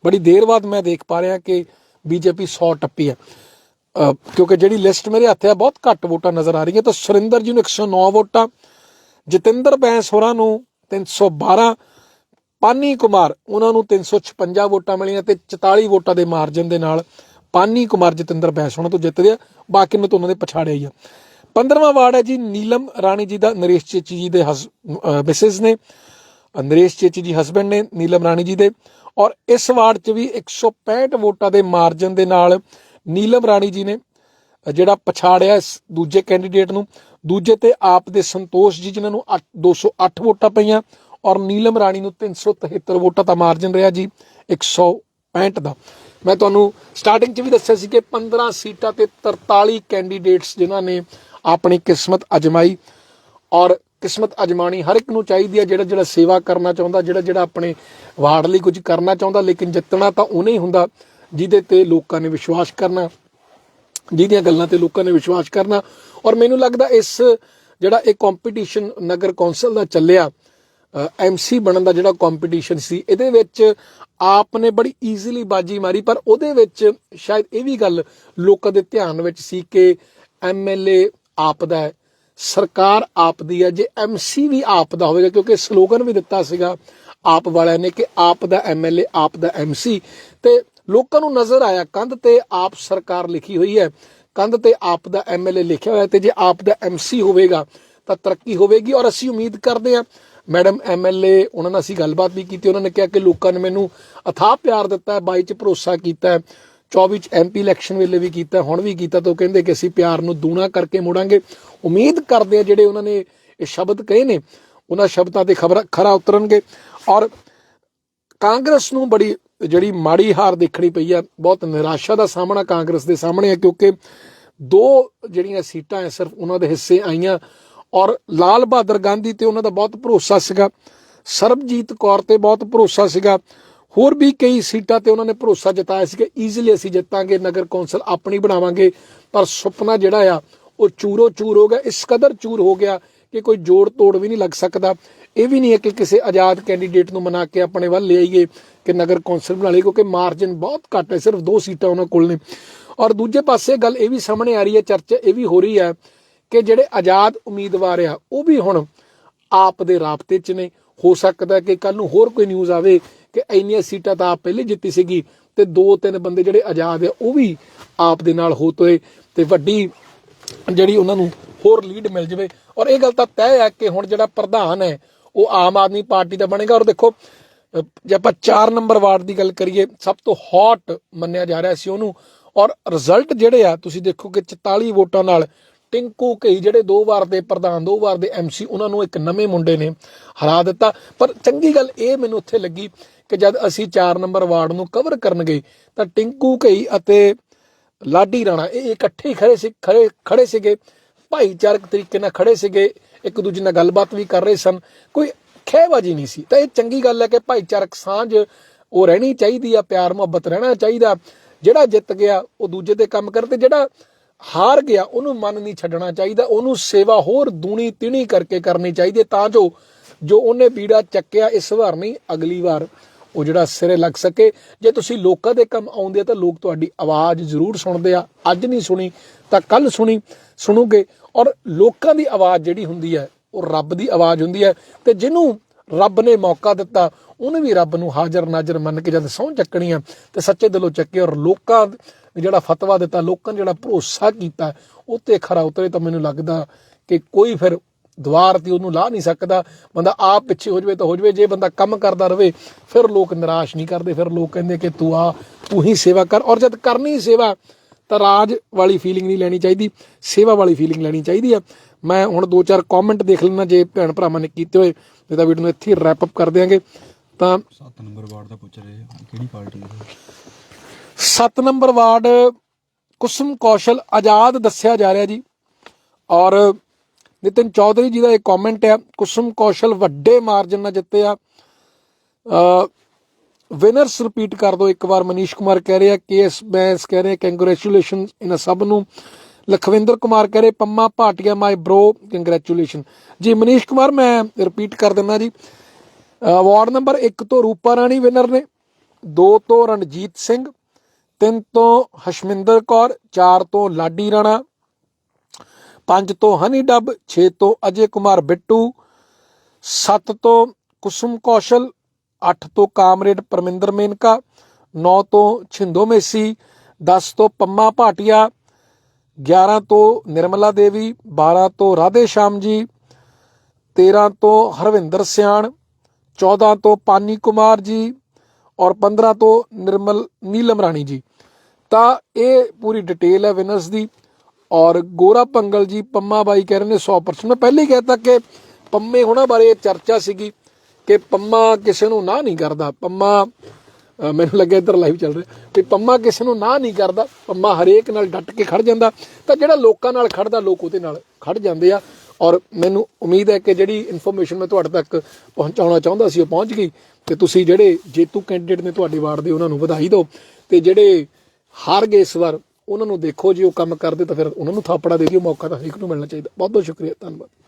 ਬੜੀ ਦੇਰ ਬਾਅਦ ਮੈਂ ਦੇਖ ਪਾ ਰਿਹਾ ਕਿ ਬੀਜੇਪੀ 100 ਟੱਪੀ ਹੈ। ਕਿਉਂਕਿ ਜਿਹੜੀ ਲਿਸਟ ਮੇਰੇ ਹੱਥੇ ਆ, ਬਹੁਤ ਘੱਟ ਵੋਟਾਂ ਨਜ਼ਰ ਆ ਰਹੀਆਂ। ਤਾਂ ਸੁਰਿੰਦਰ ਜੀ ਨੂੰ 109 ਵੋਟਾਂ, ਜਤਿੰਦਰ ਬੈਂਸ ਹੋਰਾਂ ਨੂੰ 312 ਪਾਨੀ ਕੁਮਾਰ ਉਹਨਾਂ ਨੂੰ 356 ਵੋਟਾਂ ਮਿਲੀਆਂ ਤੇ 44 ਵੋਟਾਂ ਦੇ ਮਾਰਜਨ ਦੇ ਨਾਲ ਪਾਨੀ ਕੁਮਾਰ, ਜਤਿੰਦਰ ਬੈਂਸ ਹੋਰਾਂ ਤੋਂ ਜਿੱਤਦੇ ਆ ਬਾਕੀ ਮੈਂ ਤਾਂ ਉਹਨਾਂ ਦੇ ਪਛਾੜਿਆ ਹੀ ਆ। 15ਵਾਂ ਵਾਰਡ ਹੈ ਜੀ, ਨੀਲਮ ਰਾਣੀ ਜੀ ਦਾ, ਨਰੇਸ਼ ਚੇਚੀ ਜੀ ਦੇ ਮਿਸਿਸ ਨੇ। ਨਰੇਸ਼ ਚੇਚੀ ਜੀ ਹਸਬੰਡ ਨੇ ਨੀਲਮ ਰਾਣੀ ਜੀ ਦੇ ਔਰ ਇਸ ਵਾਰਡ 'ਚ ਵੀ 165 ਵੋਟਾਂ ਦੇ ਮਾਰਜਨ ਦੇ ਨਾਲ ਨੀਲਮ ਰਾਣੀ ਜੀ ਨੇ ਜਿਹੜਾ ਪਛਾੜਿਆ ਇਸ ਦੂਜੇ ਕੈਂਡੀਡੇਟ ਨੂੰ, ਦੂਜੇ ਤੇ ਆਪ ਦੇ ਸੰਤੋਸ਼ ਜੀ ਜਿਨ੍ਹਾਂ ਨੂੰ ਅੱਠ- 208 ਵੋਟਾਂ ਪਈਆਂ ਔਰ ਨੀਲਮ ਰਾਣੀ ਨੂੰ 373 ਵੋਟਾਂ ਦਾ ਮਾਰਜਨ ਰਿਹਾ ਜੀ 165 ਦਾ। ਮੈਂ ਤੁਹਾਨੂੰ ਸਟਾਰਟਿੰਗ 'ਚ ਵੀ ਦੱਸਿਆ ਸੀ ਕਿ 15 ਸੀਟਾਂ ਤੇ 43 ਕੈਂਡੀਡੇਟਸ ਜਿਨ੍ਹਾਂ ਨੇ ਆਪਣੀ ਕਿਸਮਤ ਅਜਮਾਈ ਔਰ ਕਿਸਮਤ ਅਜਮਾਣੀ ਹਰ ਇੱਕ ਨੂੰ ਚਾਹੀਦੀ ਹੈ ਜਿਹੜਾ ਜਿਹੜਾ ਸੇਵਾ ਕਰਨਾ ਚਾਹੁੰਦਾ, ਜਿਹੜਾ ਜਿਹੜਾ ਆਪਣੇ ਵਾਰਡ ਲਈ ਕੁਝ ਕਰਨਾ ਚਾਹੁੰਦਾ, ਲੇਕਿਨ ਜਿੱਤਣਾ ਤਾਂ ਉਹਨੇ ਹੀ ਹੁੰਦਾ, ਜਿਹਦੇ ਤੇ ਲੋਕਾਂ ਨੇ ਵਿਸ਼ਵਾਸ ਕਰਨਾ, ਜਿਹਦੀਆਂ ਗੱਲਾਂ ਤੇ ਲੋਕਾਂ ਨੇ ਵਿਸ਼ਵਾਸ ਕਰਨਾ। ਔਰ ਮੈਨੂੰ ਲੱਗਦਾ ਇਸ ਜਿਹੜਾ ਇਹ ਕੰਪੀਟੀਸ਼ਨ ਨਗਰ ਕੌਂਸਲ ਦਾ ਚੱਲਿਆ ਐਮਸੀ ਬਣਨ ਦਾ ਜਿਹੜਾ ਕੰਪੀਟੀਸ਼ਨ ਸੀ, ਇਹਦੇ ਵਿੱਚ ਆਪ ਨੇ ਬੜੀ ਈਜ਼ੀਲੀ ਬਾਜੀ ਮਾਰੀ, ਪਰ ਉਹਦੇ ਵਿੱਚ ਸ਼ਾਇਦ ਇਹ ਵੀ ਗੱਲ ਲੋਕਾਂ ਦੇ ਧਿਆਨ ਵਿੱਚ ਸੀ ਕਿ ਐਮਐਲਏ ਆਪ ਦਾ ਹੈ। ਸਰਕਾਰ ਆਪ ਦੀ ਹੈ, ਜੇ ਐਮਸੀ ਵੀ ਆਪ ਦਾ ਹੋਵੇਗਾ, ਕਿਉਂਕਿ ਸਲੋਗਨ ਵੀ ਦਿੱਤਾ ਸੀਗਾ ਆਪ ਵਾਲਿਆਂ ਨੇ ਕਿ ਆਪ ਦਾ ਐਮਐਲਏ ਆਪ ਦਾ ਐਮਸੀ ਤੇ ਲੋਕਾਂ ਨੂੰ ਨਜ਼ਰ ਆਇਆ, ਕੰਧ ਤੇ ਆਪ ਸਰਕਾਰ ਲਿਖੀ ਹੋਈ ਹੈ, ਕੰਧ ਤੇ ਆਪ ਦਾ ਐਮਐਲਏ ਲਿਖਿਆ ਹੋਇਆ ਤੇ ਜੇ ਆਪ ਦਾ ਐਮਸੀ ਹੋਵੇਗਾ, ਤਾਂ ਤਰੱਕੀ ਹੋਵੇਗੀ। ਔਰ ਅਸੀਂ ਉਮੀਦ ਕਰਦੇ ਹਾਂ, ਮੈਡਮ ਐਮਐਲਏ ਉਹਨਾਂ ਨਾਲ ਅਸੀਂ ਗੱਲਬਾਤ ਵੀ ਕੀਤੀ, ਉਹਨਾਂ ਨੇ ਕਿਹਾ ਕਿ ਲੋਕਾਂ ਨੇ ਮੈਨੂੰ ਅਥਾਹ ਪਿਆਰ ਦਿੱਤਾ ਹੈ 22 ਚ ਭਰੋਸਾ ਕੀਤਾ। ਹੈ 24 ਚ ਐਮਪੀ ਇਲੈਕਸ਼ਨ ਵੇਲੇ ਵੀ ਕੀਤਾ, ਹੁਣ ਵੀ ਕੀਤਾ, ਤਾਂ ਉਹ ਕਹਿੰਦੇ ਕਿ ਅਸੀਂ ਪਿਆਰ ਨੂੰ ਦੂਣਾ ਕਰਕੇ ਮੁੜਾਂਗੇ। ਉਮੀਦ ਕਰਦੇ ਆ ਜਿਹੜੇ ਉਹਨਾਂ ਨੇ ਇਹ ਸ਼ਬਦ ਕਹੇ ਨੇ, ਉਹਨਾਂ ਸ਼ਬਦਾਂ ਤੇ ਖਬਰ ਖਰਾ ਉਤਰਨਗੇ। ਔਰ ਕਾਂਗਰਸ ਨੂੰ ਬੜੀ, ਜਿਹੜੀ ਮਾੜੀ ਹਾਰ ਦੇਖਣੀ ਪਈ ਹੈ ਬਹੁਤ ਨਿਰਾਸ਼ਾ ਦਾ ਸਾਹਮਣਾ ਕਾਂਗਰਸ ਦੇ ਸਾਹਮਣੇ ਆ, ਕਿਉਂਕਿ ਦੋ ਜਿਹੜੀਆਂ ਸੀਟਾਂ ਐ, ਸਿਰਫ ਉਹਨਾਂ ਦੇ ਹਿੱਸੇ ਆਈਆਂ। ਔਰ ਲਾਲ ਬਹਾਦਰ ਗਾਂਧੀ ਤੇ ਉਹਨਾਂ ਦਾ ਬਹੁਤ ਭਰੋਸਾ ਸੀਗਾ। ਸਰਬਜੀਤ ਕੌਰ ਤੇ ਬਹੁਤ ਭਰੋਸਾ ਸੀਗਾ। ਹੋਰ ਵੀ ਕਈ ਸੀਟਾਂ ਤੇ ਉਹਨਾਂ ਨੇ ਭਰੋਸਾ ਜਤਾਇਆ ਸੀ ਕਿ ਈਜ਼ੀਲੀ ਅਸੀਂ ਜਿੱਤਾਂਗੇ, ਨਗਰ ਕੌਂਸਲ ਆਪਣੀ ਬਣਾਵਾਂਗੇ। ਪਰ ਸੁਪਨਾ ਜਿਹੜਾ ਆ, ਉਹ ਚੂਰੋ ਚੂਰ ਹੋ ਗਿਆ। ਇਸ ਕਦਰ ਚੂਰ ਹੋ ਗਿਆ ਕਿ ਕੋਈ ਜੋੜ ਤੋੜ ਵੀ ਨਹੀਂ ਲੱਗ ਸਕਦਾ। ਇਹ ਵੀ ਨਹੀਂ ਹੈ ਕਿ ਕਿਸੇ ਆਜ਼ਾਦ ਕੈਂਡੀਡੇਟ ਨੂੰ ਮਨਾ ਕੇ ਆਪਣੇ ਵੱਲ ਲੈ ਆਈਏ ਕਿ ਨਗਰ ਕੌਂਸਲ ਬਣਾ ਲਈ ਕਿਉਂਕਿ ਮਾਰਜਨ ਬਹੁਤ ਘੱਟ ਹੈ। ਸਿਰਫ ਦੋ ਸੀਟਾਂ ਉਹਨਾਂ ਕੋਲ ਨੇ। ਔਰ ਦੂਜੇ ਪਾਸੇ ਗੱਲ ਇਹ ਵੀ ਸਾਹਮਣੇ ਆ ਰਹੀ ਹੈ, ਚਰਚਾ ਇਹ ਵੀ ਹੋ ਰਹੀ ਹੈ ਕਿ ਜਿਹੜੇ ਆਜ਼ਾਦ ਉਮੀਦਵਾਰ ਆ, ਉਹ ਵੀ ਹੁਣ ਆਪ ਦੇ ਰਾਬਤੇ 'ਚ ਨੇ। ਹੋ ਸਕਦਾ ਕਿ ਕੱਲ ਨੂੰ ਹੋਰ ਕੋਈ ਨਿਊਜ਼ ਆਵੇ ਕਿ ਇੰਨੀਆਂ ਸੀਟਾਂ ਤਾਂ ਆਪ ਪਹਿਲੇ ਜਿੱਤੀ ਸੀਗੀ ਤੇ ਦੋ ਤਿੰਨ ਬੰਦੇ ਜਿਹੜੇ ਆਜ਼ਾਦ ਆ, ਉਹ ਵੀ ਆਪ ਦੇ ਨਾਲ ਹੋ ਤੋਏ ਤੇ ਵੱਡੀ ਜਿਹੜੀ ਉਹਨਾਂ ਨੂੰ ਹੋਰ ਲੀਡ ਮਿਲ ਜਵੇ। ਔਰ ਇਹ ਗੱਲ ਤਾਂ ਤੈਅ ਹੈ ਕਿ ਹੁਣ ਜਿਹੜਾ ਪ੍ਰਧਾਨ ਹੈ, ਉਹ ਆਮ ਆਦਮੀ ਪਾਰਟੀ ਦਾ ਬਣੇਗਾ। ਔਰ ਦੇਖੋ, ਜੇ ਆਪਾਂ 4 ਨੰਬਰ ਵਾਰਡ ਦੀ ਗੱਲ ਕਰੀਏ, ਸਭ ਤੋਂ ਹੌਟ ਮੰਨਿਆ ਜਾ ਰਿਹਾ ਸੀ ਉਹਨੂੰ। ਔਰ ਰਿਜ਼ਲਟ ਜਿਹੜੇ ਆ, ਤੁਸੀਂ ਦੇਖੋ ਕਿ 44 ਵੋਟਾਂ ਨਾਲ ਟਿੰਕੂ ਕਈ ਜਿਹੜੇ ਦੋ ਵਾਰ ਦੇ ਪ੍ਰਧਾਨ, ਦੋ ਵਾਰ ਦੇ ਐਮਸੀ ਉਹਨਾਂ ਨੂੰ ਇੱਕ ਨਵੇਂ ਮੁੰਡੇ ਨੇ ਹਰਾ ਦਿੱਤਾ। ਪਰ ਚੰਗੀ ਗੱਲ ਇਹ ਮੈਨੂੰ ਉੱਥੇ ਲੱਗੀ ਕਿ ਜਦ ਅਸੀਂ 4 ਨੰਬਰ ਵਾਰਡ ਨੂੰ ਕਵਰ ਕਰਨ ਗਏ ਤਾਂ ਟਿੰਕੂ ਘਈ ਅਤੇ ਲਾਡੀ ਰਾਣਾ, ਇਹ ਇਕੱਠੇ ਹੀ ਖੜੇ ਸੀ, ਖੜੇ ਖੜੇ ਸੀਗੇ। ਭਾਈਚਾਰਕ ਤਰੀਕੇ ਨਾਲ ਖੜੇ ਸੀਗੇ। ਇੱਕ ਦੂਜੇ ਨਾਲ ਗੱਲਬਾਤ ਵੀ ਕਰ ਰਹੇ ਸਨ। ਕੋਈ ਖਹਿਬਾਜੀ ਨਹੀਂ ਸੀ। ਤਾਂ ਇਹ ਚੰਗੀ ਗੱਲ ਹੈ ਕਿ ਭਾਈਚਾਰਕ ਸਾਂਝ ਉਹ ਰਹਿਣੀ ਚਾਹੀਦੀ ਆ, ਪਿਆਰ ਮੁਹੱਬਤ ਰਹਿਣਾ ਚਾਹੀਦਾ। ਜਿਹੜਾ ਜਿੱਤ ਗਿਆ, ਉਹ ਦੂਜੇ ਦੇ ਕੰਮ ਕਰਦੇ ਜਿਹੜਾ ਹਾਰ ਗਿਆ, ਉਹਨੂੰ ਮਨ ਨਹੀਂ ਛੱਡਣਾ ਚਾਹੀਦਾ। ਉਹਨੂੰ ਸੇਵਾ ਹੋਰ ਦੂਣੀ ਤਿਣੀ ਕਰਕੇ ਕਰਨੀ ਚਾਹੀਦੀ ਹੈ। ਤਾਂ ਜੋ ਜੋ ਉਹਨੇ ਬੀੜਾ ਚੱਕਿਆ, ਇਸ ਵਾਰ ਨਹੀਂ, ਅਗਲੀ ਵਾਰ। ਉਹ ਜਿਹੜਾ ਸਿਰੇ ਲੱਗ ਸਕੇ। ਜੇ ਤੁਸੀਂ ਲੋਕਾਂ ਦੇ ਕੰਮ ਆਉਂਦੇ ਆ ਤਾਂ ਲੋਕ ਤੁਹਾਡੀ ਆਵਾਜ਼ ਜ਼ਰੂਰ ਸੁਣਦੇ ਆ। ਅੱਜ ਨਹੀਂ ਸੁਣੀ ਤਾਂ ਕੱਲ ਸੁਣੀ, ਸੁਣੋਗੇ। ਔਰ ਲੋਕਾਂ ਦੀ ਆਵਾਜ਼ ਜਿਹੜੀ ਹੁੰਦੀ ਹੈ, ਉਹ ਰੱਬ ਦੀ ਆਵਾਜ਼ ਹੁੰਦੀ ਹੈ ਤੇ ਜਿਹਨੂੰ ਰੱਬ ਨੇ ਮੌਕਾ ਦਿੱਤਾ, ਉਹਨੇ ਵੀ ਰੱਬ ਨੂੰ ਹਾਜ਼ਰ ਨਾਜ਼ਰ ਮੰਨ ਕੇ ਜਦ ਸਹੁੰ ਚੱਕਣੀ ਆ ਤੇ ਸੱਚੇ ਦਿਲੋਂ ਚੱਕੇ ਔਰ ਲੋਕਾਂ ਨੇ ਜਿਹੜਾ ਫਤਵਾ ਦਿੱਤਾ, ਲੋਕਾਂ ਨੇ ਜਿਹੜਾ ਭਰੋਸਾ ਕੀਤਾ, ਉਹ ਤੇ ਖਰਾ ਉਤਰੇ ਤਾਂ ਮੈਨੂੰ ਲੱਗਦਾ ਕਿ ਕੋਈ ਫਿਰ ਦੁਆਰ ਤੇ ਉਹਨੂੰ ਲਾ ਨਹੀਂ ਸਕਦਾ ਬੰਦਾ ਆਪ ਪਿੱਛੇ ਹੋ ਜਵੇ ਤਾਂ ਹੋ ਜਵੇ ਜੇ ਬੰਦਾ ਕੰਮ ਕਰਦਾ ਰਵੇ ਫਿਰ ਲੋਕ ਨਿਰਾਸ਼ ਨਹੀਂ ਕਰਦੇ ਫਿਰ ਲੋਕ ਕਹਿੰਦੇ ਕਿ ਤੂੰ ਆ ਤੂੰ ਹੀ ਸੇਵਾ ਕਰ। ਔਰ ਜਦ ਕਰਨੀ ਸੇਵਾ ਤਾਂ ਰਾਜ ਵਾਲੀ ਫੀਲਿੰਗ ਨਹੀਂ ਲੈਣੀ ਚਾਹੀਦੀ ਸੇਵਾ ਵਾਲੀ ਫੀਲਿੰਗ ਲੈਣੀ ਚਾਹੀਦੀ ਆ। ਮੈਂ ਹੁਣ ਦੋ ਚਾਰ ਕਮੈਂਟ ਦੇਖ ਲੈਣਾ ਜੇ ਭੈਣ ਭਰਾਵਾਂ ਨੇ ਕੀਤੇ ਹੋਏ ਤੇ ਤਾਂ ਵੀਡੀਓ ਨੂੰ ਇੱਥੇ ਰੈਪ ਅਪ ਕਰ ਦਿਆਂਗੇ। ਤਾਂ 7 ਨੰਬਰ ਵਾਰਡ ਦਾ ਪੁੱਛ ਰਹੇ ਕਿਹੜੀ ਪਾਰਟੀ ਦਾ 7 ਨੰਬਰ ਵਾਰਡ ਕੁਸਮ ਕੌਸ਼ਲ ਆਜ਼ਾਦ ਦੱਸਿਆ ਜਾ ਰਿਹਾ ਜੀ। ਔਰ ਨਿਤਿਨ ਚੌਧਰੀ ਜੀ ਦਾ ਇਹ ਕਮੈਂਟ ਹੈ ਕੁਸਮ ਕੌਸ਼ਲ ਵੱਡੇ ਮਾਰਜਨ ਨਾਲ ਜਿੱਤੇ ਆ। ਵਿਨਰਸ ਰਿਪੀਟ ਕਰ ਦਿਓ ਇੱਕ ਵਾਰ, ਮਨੀਸ਼ ਕੁਮਾਰ ਕਹਿ ਰਿਹਾ, ਕੇਐਸ ਬੈਂਸ ਕਹਿ ਰਹੇ ਕੰਗ੍ਰੈਚੁਲੇਸ਼ਨ ਇਹਨਾਂ ਸਭ ਨੂੰ। ਲਖਵਿੰਦਰ ਕੁਮਾਰ ਕਹਿ ਰਹੇ, Pamma Bhatia my bro congratulation ji, Manish Kumar, ਮੈਂ ਰਿਪੀਟ ਕਰ ਦਿੰਦਾ ਜੀ। ਅਵਾਰਡ ਨੰਬਰ 1 ਤੋਂ ਰੂਪਾ ਰਾਣੀ ਵਿਨਰ ਨੇ 2 ਤੋਂ ਰਣਜੀਤ ਸਿੰਘ 3 ਤੋਂ ਹਸ਼ਮਿੰਦਰ ਕੌਰ 4 ਤੋਂ ਲਾਡੀ ਰਾਣਾ 5 ਤੋਂ ਹਨੀ ਡੱਬ 6 ਤੋਂ ਅਜੇ ਕੁਮਾਰ ਬਿੱਟੂ 7 ਤੋਂ ਕੁਸੁਮ ਕੌਸ਼ਲ 8 ਤੋਂ ਕਾਮਰੇਡ ਪਰਮਿੰਦਰ ਮੇਨਕਾ 9 ਤੋਂ ਛਿੰਦੋ ਮੇਸੀ 10 ਤੋਂ ਪੰਮਾ ਭਾਟੀਆ 11 ਤੋਂ ਨਿਰਮਲਾ ਦੇਵੀ 12 ਤੋਂ ਰਾਧੇ ਸ਼ਾਮ ਜੀ 13 ਤੋਂ ਹਰਵਿੰਦਰ ਸਿਆਣ 14 ਤੋਂ ਪਾਨੀ ਕੁਮਾਰ ਜੀ ਔਰ 15 ਤੋਂ ਨਿਰਮਲ, ਨੀਲਮ ਰਾਣੀ ਜੀ। ਤਾਂ ਇਹ ਪੂਰੀ ਡਿਟੇਲ ਹੈ ਵਿਨਰਸ ਦੀ। ਔਰ ਗੋਰਾ ਪੰਗਲ ਜੀ, ਪੰਮਾ ਬਾਈ ਕਹਿ ਰਹੇ ਨੇ 100% ਮੈਂ ਪਹਿਲੇ ਹੀ ਕਹਿਤਾ ਕਿ ਪੰਮੇ ਹੋਣਾ ਬਾਰੇ ਇਹ ਚਰਚਾ ਸੀਗੀ ਕਿ ਪੰਮਾ ਕਿਸੇ ਨੂੰ ਨਾ ਨਹੀਂ ਕਰਦਾ। ਪੰਮਾ ਮੈਨੂੰ ਲੱਗਿਆ ਇੱਧਰ ਲਾਈਵ ਚੱਲ ਰਿਹਾ ਵੀ ਪੰਮਾ ਕਿਸੇ ਨੂੰ ਨਾ ਨਹੀਂ ਕਰਦਾ। ਪੰਮਾ ਹਰੇਕ ਨਾਲ ਡਟ ਕੇ ਖੜ ਜਾਂਦਾ। ਤਾਂ ਜਿਹੜਾ ਲੋਕਾਂ ਨਾਲ ਖੜਦਾ, ਲੋਕ ਉਹਦੇ ਨਾਲ ਖੜ ਜਾਂਦੇ ਆ। ਔਰ ਮੈਨੂੰ ਉਮੀਦ ਹੈ ਕਿ ਜਿਹੜੀ ਇਨਫੋਰਮੇਸ਼ਨ ਮੈਂ ਤੁਹਾਡੇ ਤੱਕ ਪਹੁੰਚਾਉਣਾ ਚਾਹੁੰਦਾ ਸੀ, ਉਹ ਪਹੁੰਚ ਗਈ। ਤੇ ਤੁਸੀਂ ਜਿਹੜੇ ਜੇਤੂ ਕੈਂਡੀਡੇਟ ਨੇ ਤੁਹਾਡੇ ਵਾਰਡ ਦੇ, ਉਹਨਾਂ ਨੂੰ ਵਧਾਈ ਦਿਓ। ਤੇ ਜਿਹੜੇ ਹਾਰ ਗਏ ਇਸ ਵਾਰ ਉਹਨਾਂ ਨੂੰ ਦੇਖੋ ਜੇ, ਉਹ ਕੰਮ ਕਰਦੇ ਤਾਂ ਫਿਰ ਉਹਨਾਂ ਨੂੰ ਥਾਪੜਾ ਦੇ ਦਿਓ, ਮੌਕਾ ਤਾਂ ਹਰੇਕ ਨੂੰ ਮਿਲਣਾ ਚਾਹੀਦਾ। ਬਹੁਤ ਬਹੁਤ ਸ਼ੁਕਰੀਆ, ਧੰਨਵਾਦ।